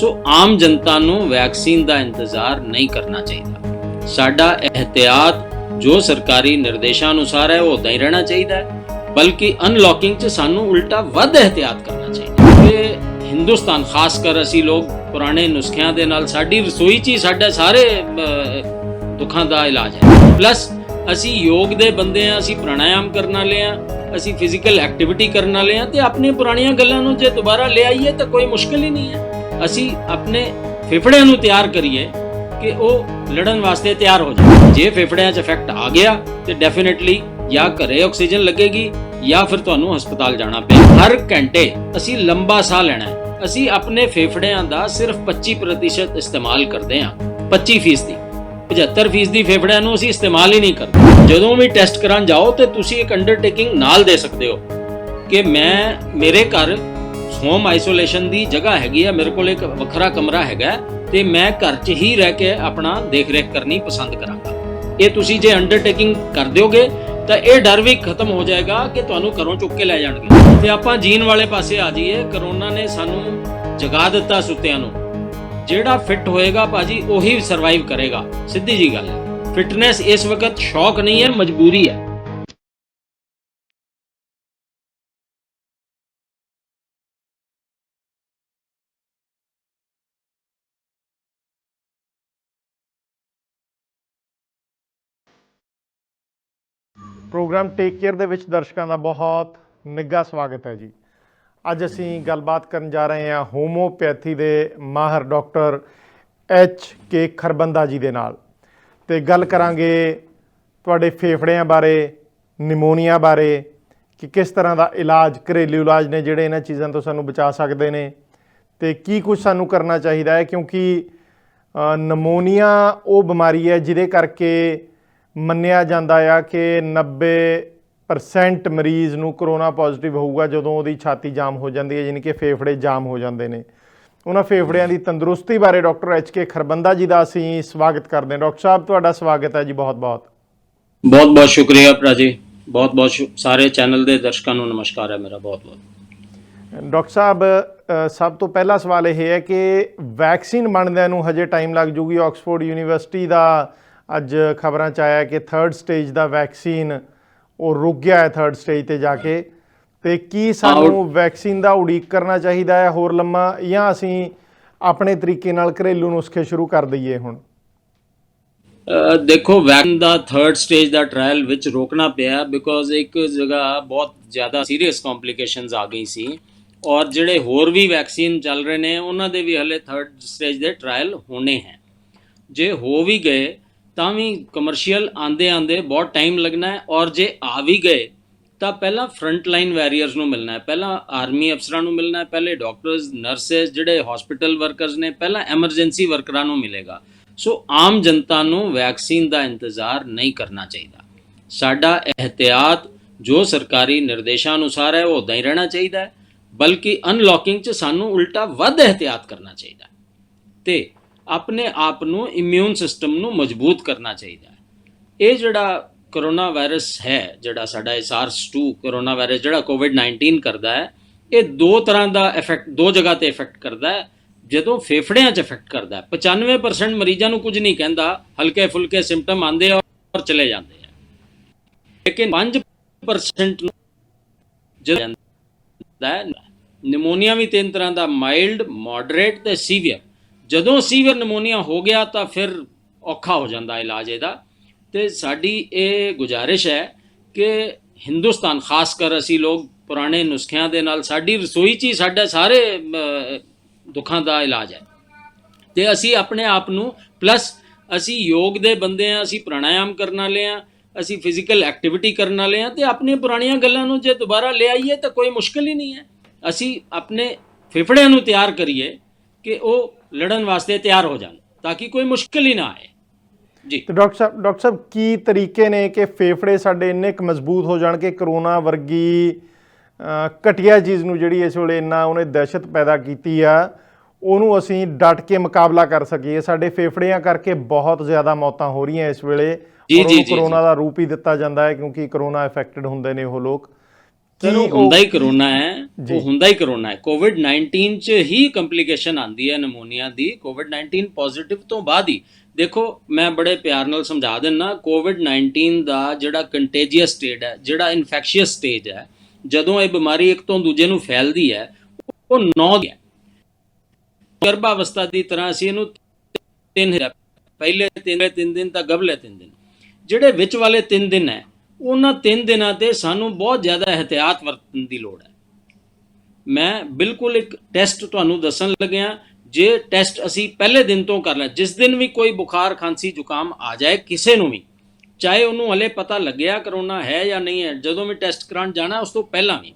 ਸੋ ਆਮ ਜਨਤਾ ਨੂੰ ਵੈਕਸੀਨ ਦਾ ਇੰਤਜ਼ਾਰ ਨਹੀਂ ਕਰਨਾ ਚਾਹੀਦਾ। ਸਾਡਾ ਇਹਤਿਆਤ ਜੋ ਸਰਕਾਰੀ ਨਿਰਦੇਸ਼ਾਂ ਅਨੁਸਾਰ ਹੈ, ਉਹ ਉਦਾਂ ਹੀ ਰਹਿਣਾ ਚਾਹੀਦਾ ਹੈ। ਬਲਕਿ ਅਨਲੌਕਿੰਗ 'ਚ ਸਾਨੂੰ ਉਲਟਾ ਵੱਧ ਇਹਤਿਆਤ ਕਰਨਾ ਚਾਹੀਦਾ ਤੇ ਹਿੰਦੁਸਤਾਨ, ਖਾਸ ਕਰ ਅਸੀਂ ਲੋਕ ਪੁਰਾਣੇ ਨੁਸਖਿਆਂ ਦੇ ਨਾਲ, ਸਾਡੀ ਰਸੋਈ 'ਚ ਹੀ ਸਾਡਾ ਸਾਰੇ ਦੁੱਖਾਂ ਦਾ ਇਲਾਜ ਹੈ। ਪਲੱਸ ਅਸੀਂ ਯੋਗ ਦੇ ਬੰਦੇ ਆ ਅਸੀਂ ਪ੍ਰਾਣਾਯਾਮ ਕਰਨ ਵਾਲੇ ਆ ਅਸੀਂ ਫਿਜ਼ੀਕਲ ਐਕਟੀਵਿਟੀ ਕਰਨ ਵਾਲੇ ਆ ਤੇ ਆਪਣੀਆਂ ਪੁਰਾਣੀਆਂ ਗੱਲਾਂ ਨੂੰ ਜੇ ਦੁਬਾਰਾ ਲੈ ਆਈਏ, ਤਾਂ ਕੋਈ ਮੁਸ਼ਕਲ ਹੀ ਨਹੀਂ ਹੈ। ਅਸੀਂ ਆਪਣੇ ਫੇਫੜਿਆਂ ਨੂੰ ਤਿਆਰ ਕਰੀਏ ਕਿ ਉਹ ਲੜਨ ਵਾਸਤੇ ਤਿਆਰ ਹੋ ਜਾਣ। ਜੇ ਫੇਫੜਿਆਂ 'ਚ ਇਫੈਕਟ ਆ ਗਿਆ, ਤੇ ਡੈਫੀਨਿਟਲੀ ਜਾਂ ਘਰੇ ਆਕਸੀਜਨ ਲੱਗੇਗੀ, ਜਾਂ ਫਿਰ ਤੁਹਾਨੂੰ ਹਸਪਤਾਲ ਜਾਣਾ ਪਏ ਹਰ ਘੰਟੇ ਅਸੀਂ ਲੰਬਾ ਸਾਹ ਲੈਣਾ ਹੈ। ਅਸੀਂ ਆਪਣੇ ਫੇਫੜਿਆਂ ਦਾ ਸਿਰਫ 25% ਇਸਤੇਮਾਲ ਕਰਦੇ ਹਾਂ। 25% 75% ਦੀ ਫੇਫੜਿਆਂ ਨੂੰ ਅਸੀਂ ਇਸਤੇਮਾਲ ਹੀ ਨਹੀਂ ਕਰਦੇ। ਜਦੋਂ ਵੀ ਟੈਸਟ ਕਰਾਂ ਜਾਓ ਤੇ ਤੁਸੀਂ ਇੱਕ ਅੰਡਰਟੇਕਿੰਗ ਨਾਲ ਦੇ ਸਕਦੇ ਹੋ ਕਿ ਮੈਂ ਮੇਰੇ ਘਰ ਹੋਮ ਆਈਸੋਲੇਸ਼ਨ ਦੀ ਜਗ੍ਹਾ ਹੈਗੀ ਆ, ਮੇਰੇ ਕੋਲ ਇੱਕ ਵੱਖਰਾ ਕਮਰਾ ਹੈਗਾ ਤੇ ਮੈਂ ਘਰ 'ਚ ਹੀ ਰਹਿ ਕੇ ਆਪਣਾ ਦੇਖ-ਰੇਖ ਕਰਨੀ ਪਸੰਦ ਕਰਾਂਗਾ। ਇਹ ਤੁਸੀਂ ਜੇ ਅੰਡਰਟੇਕਿੰਗ ਕਰ ਦਿਓਗੇ, ਤਾਂ ਇਹ ਡਰ ਵੀ ਖਤਮ ਹੋ ਜਾਏਗਾ ਕਿ ਤੁਹਾਨੂੰ ਘਰੋਂ ਚੁੱਕ ਕੇ ਲੈ ਜਾਣਗੇ। ਤੇ ਆਪਾਂ ਜੀਣ ਵਾਲੇ ਪਾਸੇ ਆ ਜਾਈਏ ਕਰੋਨਾ ਨੇ ਸਾਨੂੰ ਜਗਾ ਦਿੱਤਾ ਸੁੱਤਿਆਂ ਨੂੰ। ਜਿਹੜਾ ਫਿੱਟ ਹੋਏਗਾ ਭਾਜੀ, ਉਹੀ ਸਰਵਾਈਵ ਕਰੇਗਾ। ਸਿੱਧੀ ਜੀ ਗੱਲ ਹੈ। ਫਿਟਨੈਸ ਇਸ ਵਕਤ ਸ਼ੌਕ ਨਹੀਂ ਹੈ, ਮਜਬੂਰੀ ਹੈ। ਪ੍ਰੋਗਰਾਮ ਟੇਕ ਕੇਅਰ ਦੇ ਵਿੱਚ ਦਰਸ਼ਕਾਂ ਦਾ ਬਹੁਤ ਨਿੱਘਾ ਸਵਾਗਤ ਹੈ ਜੀ। ਅੱਜ ਅਸੀਂ ਗੱਲਬਾਤ ਕਰਨ ਜਾ ਰਹੇ ਹਾਂ ਹੋਮੋਪੈਥੀ ਦੇ ਮਾਹਰ ਡਾਕਟਰ ਐਚ ਕੇ ਖਰਬੰਦਾ ਜੀ ਦੇ ਨਾਲ। ਤੇ ਗੱਲ ਕਰਾਂਗੇ ਤੁਹਾਡੇ ਫੇਫੜਿਆਂ ਬਾਰੇ, ਨਿਮੋਨੀਆ ਬਾਰੇ ਕਿ ਕਿਸ ਤਰ੍ਹਾਂ ਦਾ ਇਲਾਜ, ਘਰੇਲੂ ਇਲਾਜ ਨੇ ਜਿਹੜੇ ਇਹਨਾਂ ਚੀਜ਼ਾਂ ਤੋਂ ਸਾਨੂੰ ਬਚਾ ਸਕਦੇ ਨੇ ਤੇ ਕੀ ਕੁਝ ਸਾਨੂੰ ਕਰਨਾ ਚਾਹੀਦਾ ਹੈ ਕਿਉਂਕਿ ਨਮੋਨੀਆ ਉਹ ਬਿਮਾਰੀ ਹੈ ਜਿਹਦੇ ਕਰਕੇ ਮੰਨਿਆ ਜਾਂਦਾ ਆ ਕਿ 90% ਮਰੀਜ਼ ਨੂੰ ਕਰੋਨਾ ਪੋਜ਼ਿਟਿਵ ਹੋਊਗਾ ਜਦੋਂ ਉਹਦੀ ਛਾਤੀ ਜਾਮ ਹੋ ਜਾਂਦੀ ਹੈ ਯਾਨੀ ਕਿ ਫੇਫੜੇ ਜਾਮ ਹੋ ਜਾਂਦੇ ਨੇ। ਉਹਨਾਂ ਫੇਫੜਿਆਂ ਦੀ ਤੰਦਰੁਸਤੀ ਬਾਰੇ ਡਾਕਟਰ ਐਚ ਕੇ ਖਰਬੰਦਾ ਜੀ ਦਾ ਅਸੀਂ ਸਵਾਗਤ ਕਰਦੇ ਹਾਂ। ਡਾਕਟਰ ਸਾਹਿਬ ਤੁਹਾਡਾ ਸਵਾਗਤ ਹੈ ਜੀ ਬਹੁਤ ਬਹੁਤ। ਬਹੁਤ ਬਹੁਤ ਸ਼ੁਕਰੀਆ ਭਰਾ ਜੀ। ਬਹੁਤ ਬਹੁਤ ਸਾਰੇ ਚੈਨਲ ਦੇ ਦਰਸ਼ਕਾਂ ਨੂੰ ਨਮਸਕਾਰ ਹੈ ਮੇਰਾ ਬਹੁਤ ਬਹੁਤ। ਡਾਕਟਰ ਸਾਹਿਬ ਸਭ ਤੋਂ ਪਹਿਲਾ ਸਵਾਲ ਇਹ ਹੈ ਕਿ ਵੈਕਸੀਨ ਬਣਦਿਆਂ ਨੂੰ ਹਜੇ ਟਾਈਮ ਲੱਗ ਜੂਗੀ। ਆਕਸਫੋਰਡ ਯੂਨੀਵਰਸਿਟੀ ਦਾ ਅੱਜ ਖਬਰਾਂ ਚ ਆਇਆ ਕਿ ਥਰਡ ਸਟੇਜ ਦਾ ਵੈਕਸੀਨ ਉਹ ਰੁਕ ਗਿਆ ਹੈ ਥਰਡ ਸਟੇਜ ਤੇ ਜਾ ਕੇ। ਤੇ ਕੀ ਸਾਨੂੰ ਵੈਕਸੀਨ ਦਾ ਉਡੀਕ ਕਰਨਾ ਚਾਹੀਦਾ ਹੈ ਹੋਰ ਲੰਮਾ ਜਾਂ ਅਸੀਂ ਆਪਣੇ ਤਰੀਕੇ ਨਾਲ ਘਰੇਲੂ ਨੁਸਖੇ ਸ਼ੁਰੂ ਕਰ ਦਈਏ ਹੁਣ? ਦੇਖੋ ਵੈਕਸੀਨ ਦਾ ਥਰਡ ਸਟੇਜ ਦਾ ਟ੍ਰਾਇਲ ਵਿੱਚ ਰੋਕਣਾ ਪਿਆ ਬਿਕੋਜ਼ ਇੱਕ ਜਗ੍ਹਾ ਬਹੁਤ ਜ਼ਿਆਦਾ ਸੀਰੀਅਸ ਕੰਪਲਿਕੇਸ਼ਨਸ ਆ ਗਈ ਸੀ। ਔਰ ਜਿਹੜੇ ਹੋਰ ਵੀ ਵੈਕਸੀਨ ਚੱਲ ਰਹੇ ਨੇ ਉਹਨਾਂ ਦੇ ਵੀ ਹਲੇ ਥਰਡ ਸਟੇਜ ਦੇ ਟ੍ਰਾਇਲ ਹੋਣੇ ਹੈ। ਜੇ ਹੋ ਵੀ ਗਏ ਤਾਂ ਵੀ ਕਮਰਸ਼ੀਅਲ ਆਂਦੇ ਆਂਦੇ ਬਹੁਤ ਟਾਈਮ ਲੱਗਣਾ ਹੈ ਔਰ ਜੇ ਆ ਵੀ ਗਏ, ਤਾਂ ਪਹਿਲਾਂ ਫਰੰਟ ਲਾਈਨ ਵੈਰੀਅਰਸ ਨੂੰ ਮਿਲਣਾ ਹੈ, ਪਹਿਲਾਂ ਆਰਮੀ ਅਫਸਰਾਂ ਨੂੰ ਮਿਲਣਾ ਹੈ, ਪਹਿਲੇ ਡਾਕਟਰਸ ਨਰਸਸ ਜਿਹੜੇ ਹਸਪੀਟਲ ਵਰਕਰਸ ਨੇ, ਪਹਿਲਾਂ ਐਮਰਜੈਂਸੀ ਵਰਕਰਾਂ ਨੂੰ ਮਿਲੇਗਾ। ਸੋ ਆਮ ਜਨਤਾ ਨੂੰ ਵੈਕਸੀਨ ਦਾ ਇੰਤਜ਼ਾਰ ਨਹੀਂ ਕਰਨਾ ਚਾਹੀਦਾ। ਸਾਡਾ ਇਹਤਿਆਤ ਜੋ ਸਰਕਾਰੀ ਨਿਰਦੇਸ਼ਾਂ ਅਨੁਸਾਰ ਹੈ, ਉਹ ਉਦਾਂ ਹੀ ਰਹਿਣਾ ਚਾਹੀਦਾ ਹੈ, ਬਲਕਿ ਅਨਲੌਕਿੰਗ 'ਚ ਸਾਨੂੰ ਉਲਟਾ ਵੱਧ ਇਹਤਿਆਤ ਕਰਨਾ ਚਾਹੀਦਾ ਹੈ। ਤੇ ਆਪਣੇ ਆਪ ਨੂੰ ਇਮਿਊਨ ਸਿਸਟਮ ਨੂੰ ਮਜ਼ਬੂਤ ਕਰਨਾ ਚਾਹੀਦਾ ਹੈ। ਇਹ ਜਿਹੜਾ ਕਰੋਨਾ ਵਾਇਰਸ ਹੈ, ਜਿਹੜਾ ਸਾਡਾ ਇਹ SARS-2 ਕਰੋਨਾ ਵਾਇਰਸ ਜਿਹੜਾ ਕੋਵਿਡ-19 ਕਰਦਾ ਹੈ, ਇਹ ਦੋ ਤਰ੍ਹਾਂ ਦਾ ਇਫੈਕਟ ਦੋ ਜਗ੍ਹਾ ਤੇ ਇਫੈਕਟ ਕਰਦਾ ਹੈ। ਜਦੋਂ ਫੇਫੜਿਆਂ 'ਚ ਇਫੈਕਟ ਕਰਦਾ ਹੈ 95% ਮਰੀਜ਼ਾਂ ਨੂੰ ਕੁਝ ਨਹੀਂ ਕਹਿੰਦਾ ਹਲਕੇ ਫੁਲਕੇ ਸਿੰਪਟਮ ਆਉਂਦੇ ਆ ਔਰ ਚਲੇ ਜਾਂਦੇ ਆ। ਲੇਕਿਨ 5% ਜਦੋਂ ਨਿਮੋਨੀਆ ਵੀ ਤਿੰਨ ਤਰ੍ਹਾਂ ਦਾ ਮਾਈਲਡ ਮੋਡਰੇਟ ਤੇ ਸੀਵੀਅਰ ਜਦੋਂ ਸੀਵਰ ਨਮੋਨੀਆ ਹੋ ਗਿਆ ਤਾਂ ਫਿਰ ਔਖਾ ਹੋ ਜਾਂਦਾ ਇਲਾਜ ਇਹਦਾ। ਤੇ ਸਾਡੀ ਇਹ ਗੁਜ਼ਾਰਿਸ਼ ਹੈ ਕਿ ਹਿੰਦੁਸਤਾਨ, ਖਾਸ ਕਰ ਅਸੀਂ ਲੋਕ ਪੁਰਾਣੇ ਨੁਸਖਿਆਂ ਦੇ ਨਾਲ ਸਾਡੀ ਰਸੋਈ 'ਚ ਹੀ ਸਾਡਾ ਸਾਰੇ ਦੁੱਖਾਂ ਦਾ ਇਲਾਜ ਹੈ। ਤੇ ਅਸੀਂ ਆਪਣੇ ਆਪ ਨੂੰ ਪਲੱਸ ਅਸੀਂ ਯੋਗ ਦੇ ਬੰਦੇ ਆ ਅਸੀਂ ਪ੍ਰਾਣਾਯਾਮ ਕਰਨ ਵਾਲੇ ਆ ਅਸੀਂ ਫਿਜ਼ੀਕਲ ਐਕਟੀਵਿਟੀ ਕਰਨ ਵਾਲੇ ਆ ਤੇ ਆਪਣੀਆਂ ਪੁਰਾਣੀਆਂ ਗੱਲਾਂ ਨੂੰ ਜੇ ਦੁਬਾਰਾ ਲੈ ਆਈਏ ਤਾਂ ਕੋਈ ਮੁਸ਼ਕਲ ਹੀ ਨਹੀਂ ਹੈ। ਅਸੀਂ ਆਪਣੇ ਫੇਫੜਿਆਂ ਨੂੰ ਤਿਆਰ ਕਰੀਏ ਕਿ ਉਹ ਲੜਨ ਵਾਸਤੇ ਤਿਆਰ ਹੋ ਜਾਣ ਤਾਂ ਕਿ ਕੋਈ ਮੁਸ਼ਕਲ ਹੀ ਨਾ ਆਏ। ਜੀ। ਤੇ ਡਾਕਟਰ ਸਾਹਿਬ ਡਾਕਟਰ ਸਾਹਿਬ ਕੀ ਤਰੀਕੇ ਨੇ ਕਿ ਫੇਫੜੇ ਸਾਡੇ ਇੰਨੇ ਕੁ ਮਜ਼ਬੂਤ ਹੋ ਜਾਣ ਕਿ ਕਰੋਨਾ ਵਰਗੀ ਘਟੀਆ ਚੀਜ਼ ਨੂੰ ਜਿਹੜੀ ਇਸ ਵੇਲੇ ਇੰਨਾ ਉਹਨੇ ਦਹਿਸ਼ਤ ਪੈਦਾ ਕੀਤੀ ਆ ਉਹਨੂੰ ਅਸੀਂ ਡਟ ਕੇ ਮੁਕਾਬਲਾ ਕਰ ਸਕੀਏ। ਸਾਡੇ ਫੇਫੜਿਆਂ ਕਰਕੇ ਬਹੁਤ ਜ਼ਿਆਦਾ ਮੌਤਾਂ ਹੋ ਰਹੀਆਂ ਇਸ ਵੇਲੇ। ਜੀ, ਔਰ ਕਰੋਨਾ ਦਾ ਰੂਪ ਹੀ ਦਿੱਤਾ ਜਾਂਦਾ ਹੈ ਕਿਉਂਕਿ ਕਰੋਨਾ ਇਫੈਕਟਡ ਹੁੰਦੇ ਨੇ ਉਹ ਲੋਕ। ਸਰ ਉਹ ਹੁੰਦਾ ਹੀ ਕਰੋਨਾ ਹੈ। ਉਹ ਹੁੰਦਾ ਹੀ ਕਰੋਨਾ ਹੈ। ਕੋਵਿਡ 19 ਚ ਹੀ ਕੰਪਲਿਕੇਸ਼ਨ ਆਂਦੀ ਹੈ ਨਮੂਨੀਆ ਦੀ। ਕੋਵਿਡ 19 ਪੋਜ਼ਿਟਿਵ ਤੋਂ ਬਾਅਦ ਹੀ। ਦੇਖੋ ਮੈਂ ਬੜੇ ਪਿਆਰ ਨਾਲ ਸਮਝਾ ਦਿੰਨਾ ਕੋਵਿਡ 19 ਦਾ ਜਿਹੜਾ ਕੰਟੇਜੀਅਸ ਸਟੇਟ ਹੈ ਜਿਹੜਾ ਇਨਫੈਕਸ਼ੀਅਸ ਸਟੇਜ ਹੈ ਜਦੋਂ ਇਹ ਬਿਮਾਰੀ ਇੱਕ ਤੋਂ ਦੂਜੇ ਨੂੰ ਫੈਲਦੀ ਹੈ ਉਹ ਨੌ ਹੈ। ਗਰਭ ਅਵਸਥਾ ਦੀ ਤਰ੍ਹਾਂ ਅਸੀਂ ਇਹਨੂੰ ਤਿੰਨ ਪਹਿਲੇ ਤਿੰਨ ਤਿੰਨ ਦਿਨ ਤਾਂ ਗਬਲੇ ਤਿੰਨ ਦਿਨ। ਜਿਹੜੇ ਵਿੱਚ ਵਾਲੇ ਤਿੰਨ ਦਿਨ ਹੈ ਉਹਨਾਂ ਤਿੰਨ ਦਿਨਾਂ ਤੇ ਸਾਨੂੰ ਬਹੁਤ ਜ਼ਿਆਦਾ ਇhtiyat ਵਰਤਣ ਦੀ ਲੋੜ ਹੈ। ਮੈਂ ਬਿਲਕੁਲ ਇੱਕ ਟੈਸਟ ਤੁਹਾਨੂੰ ਦੱਸਣ ਲੱਗਿਆ, ਜੇ ਟੈਸਟ ਅਸੀਂ ਪਹਿਲੇ ਦਿਨ ਤੋਂ ਕਰ ਲਿਆ, ਜਿਸ ਦਿਨ ਵੀ ਕੋਈ ਬੁਖਾਰ, ਖਾਂਸੀ, ਜ਼ੁਕਾਮ ਆ ਜਾਏ ਕਿਸੇ ਨੂੰ ਵੀ, ਚਾਹੇ ਉਹਨੂੰ ਹਲੇ ਪਤਾ ਲੱਗਿਆ ਕਰੋਨਾ ਹੈ ਜਾਂ ਨਹੀਂ ਹੈ, ਜਦੋਂ ਵੀ ਟੈਸਟ ਕਰਾਉਣ ਜਾਣਾ ਉਸ ਤੋਂ ਪਹਿਲਾਂ ਵੀ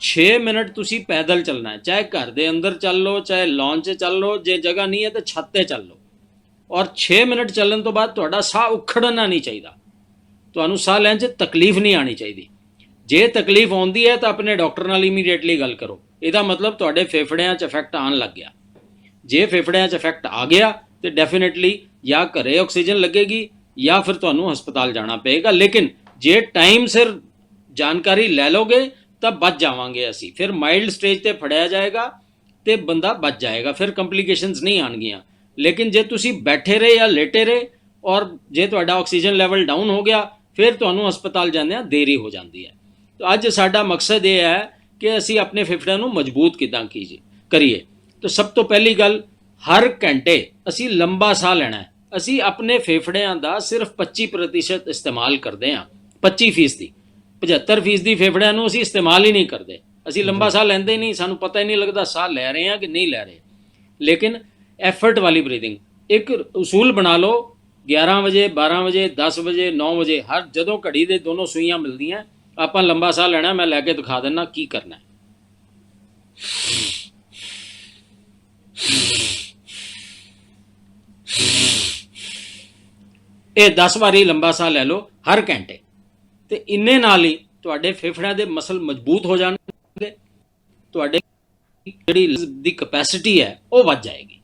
6 ਮਿੰਟ ਤੁਸੀਂ ਪੈਦਲ ਚੱਲਣਾ ਹੈ, ਚਾਹੇ ਘਰ ਦੇ ਅੰਦਰ ਚੱਲ ਲਓ, ਚਾਹੇ ਲਾਨ 'ਚ ਚੱਲ ਲਓ, ਜੇ ਜਗ੍ਹਾ ਨਹੀਂ ਹੈ ਤਾਂ ਛੱਤ ਤੇ ਚੱਲ ਲਓ। ਔਰ 6 ਮਿੰਟ ਚੱਲਣ ਤੋਂ ਬਾਅਦ ਤੁਹਾਡਾ ਸਾਹ ਉਖੜਨਾ ਨਹੀਂ ਚਾਹੀਦਾ। ਤੁਹਾਨੂੰ ਸਾਹ ਲੈਣ 'ਚ ਤਕਲੀਫ ਨਹੀਂ ਆਣੀ ਚਾਹੀਦੀ। ਜੇ ਤਕਲੀਫ ਆਉਂਦੀ ਹੈ ਤਾਂ ਆਪਣੇ ਡਾਕਟਰ ਨਾਲ ਇਮੀਡੀਏਟਲੀ ਗੱਲ ਕਰੋ। ਇਹਦਾ ਮਤਲਬ ਤੁਹਾਡੇ ਫੇਫੜਿਆਂ 'ਚ ਇਫੈਕਟ ਆਉਣ ਲੱਗ ਗਿਆ। ਜੇ ਫੇਫੜਿਆਂ 'ਚ ਇਫੈਕਟ ਆ ਗਿਆ ਤੇ ਡੈਫੀਨਿਟਲੀ ਜਾਂ ਘਰੇ ਆਕਸੀਜਨ ਲੱਗੇਗੀ ਜਾਂ ਫਿਰ ਤੁਹਾਨੂੰ ਹਸਪਤਾਲ ਜਾਣਾ ਪਏਗਾ। ਲੇਕਿਨ ਜੇ ਟਾਈਮ ਸਿਰ ਜਾਣਕਾਰੀ ਲੈ ਲੋਗੇ ਤਾਂ ਬਚ ਜਾਵਾਂਗੇ ਅਸੀਂ। ਫਿਰ ਮਾਈਲਡ ਸਟੇਜ ਤੇ ਫੜਿਆ ਜਾਏਗਾ ਤੇ ਬੰਦਾ ਬਚ ਜਾਏਗਾ। ਫਿਰ ਕੰਪਲਿਕੇਸ਼ਨਸ ਨਹੀਂ ਆਣਗੀਆਂ ਲੇਕਿਨ ਜੇ ਤੁਸੀਂ ਬੈਠੇ ਰਹੇ ਜਾਂ ਲੇਟੇ ਰਹੇ ਔਰ ਜੇ ਤੁਹਾਡਾ ਆਕਸੀਜਨ ਲੈਵਲ ਡਾਊਨ ਹੋ ਗਿਆ ਫਿਰ ਤੁਹਾਨੂੰ ਹਸਪਤਾਲ ਜਾਂਦਿਆਂ ਦੇਰੀ ਹੋ ਜਾਂਦੀ ਹੈ। ਤਾਂ ਅੱਜ ਸਾਡਾ ਮਕਸਦ ਇਹ ਹੈ ਕਿ ਅਸੀਂ ਆਪਣੇ ਫੇਫੜਿਆਂ ਨੂੰ ਮਜ਼ਬੂਤ ਕਿਦਾਂ ਕੀਜੇ, ਕਰੀਏ। ਤਾਂ ਸਭ ਤੋਂ ਪਹਿਲੀ ਗੱਲ, ਹਰ ਘੰਟੇ ਅਸੀਂ ਲੰਬਾ ਸਾਹ ਲੈਣਾ ਹੈ। ਅਸੀਂ ਆਪਣੇ ਫੇਫੜਿਆਂ ਦਾ ਸਿਰਫ 25% ਇਸਤੇਮਾਲ ਕਰਦੇ ਹਾਂ 25% ਦੀ 75% ਦੀ ਫੇਫੜਿਆਂ ਨੂੰ ਅਸੀਂ ਇਸਤੇਮਾਲ ਹੀ ਨਹੀਂ ਕਰਦੇ। ਅਸੀਂ ਲੰਬਾ ਸਾਹ ਲੈਂਦੇ ਹੀ ਨਹੀਂ, ਸਾਨੂੰ ਪਤਾ ਹੀ ਨਹੀਂ ਲੱਗਦਾ ਸਾਹ ਲੈ ਰਹੇ ਹਾਂ ਕਿ ਨਹੀਂ ਲੈ ਰਹੇ। ਲੇਕਿਨ ਐਫਰਟ ਵਾਲੀ ਬਰੀਦਿੰਗ ਇੱਕ ਉਸੂਲ ਬਣਾ ਲਓ 11 ਵਜੇ 12 ਵਜੇ 10 ਵਜੇ 9 ਵਜੇ, ਹਰ ਜਦੋਂ ਘੜੀ ਦੇ ਦੋਨੋਂ ਸੂਈਆਂ ਮਿਲਦੀਆਂ, ਆਪਾਂ ਲੰਬਾ ਸਾਹ ਲੈਣਾ, ਮੈਂ ਲੈ ਕੇ ਦਿਖਾ ਦਿੰਨਾ ਕੀ ਕਰਨਾ ਹੈ। ਇਹ 10 ਵਾਰੀ ਲੰਬਾ ਸਾਹ ਲੈ ਲਓ, ਹਰ ਘੰਟੇ। ਤੇ ਇੰਨੇ ਨਾਲ ਹੀ ਤੁਹਾਡੇ ਫੇਫੜਿਆਂ ਦੇ ਮਸਲ ਮਜ਼ਬੂਤ ਹੋ ਜਾਣਗੇ, ਤੁਹਾਡੇ ਜਿਹੜੀ ਦੀ ਕਪੈਸਿਟੀ ਹੈ, ਉਹ ਵੱਧ ਜਾਏਗੀ।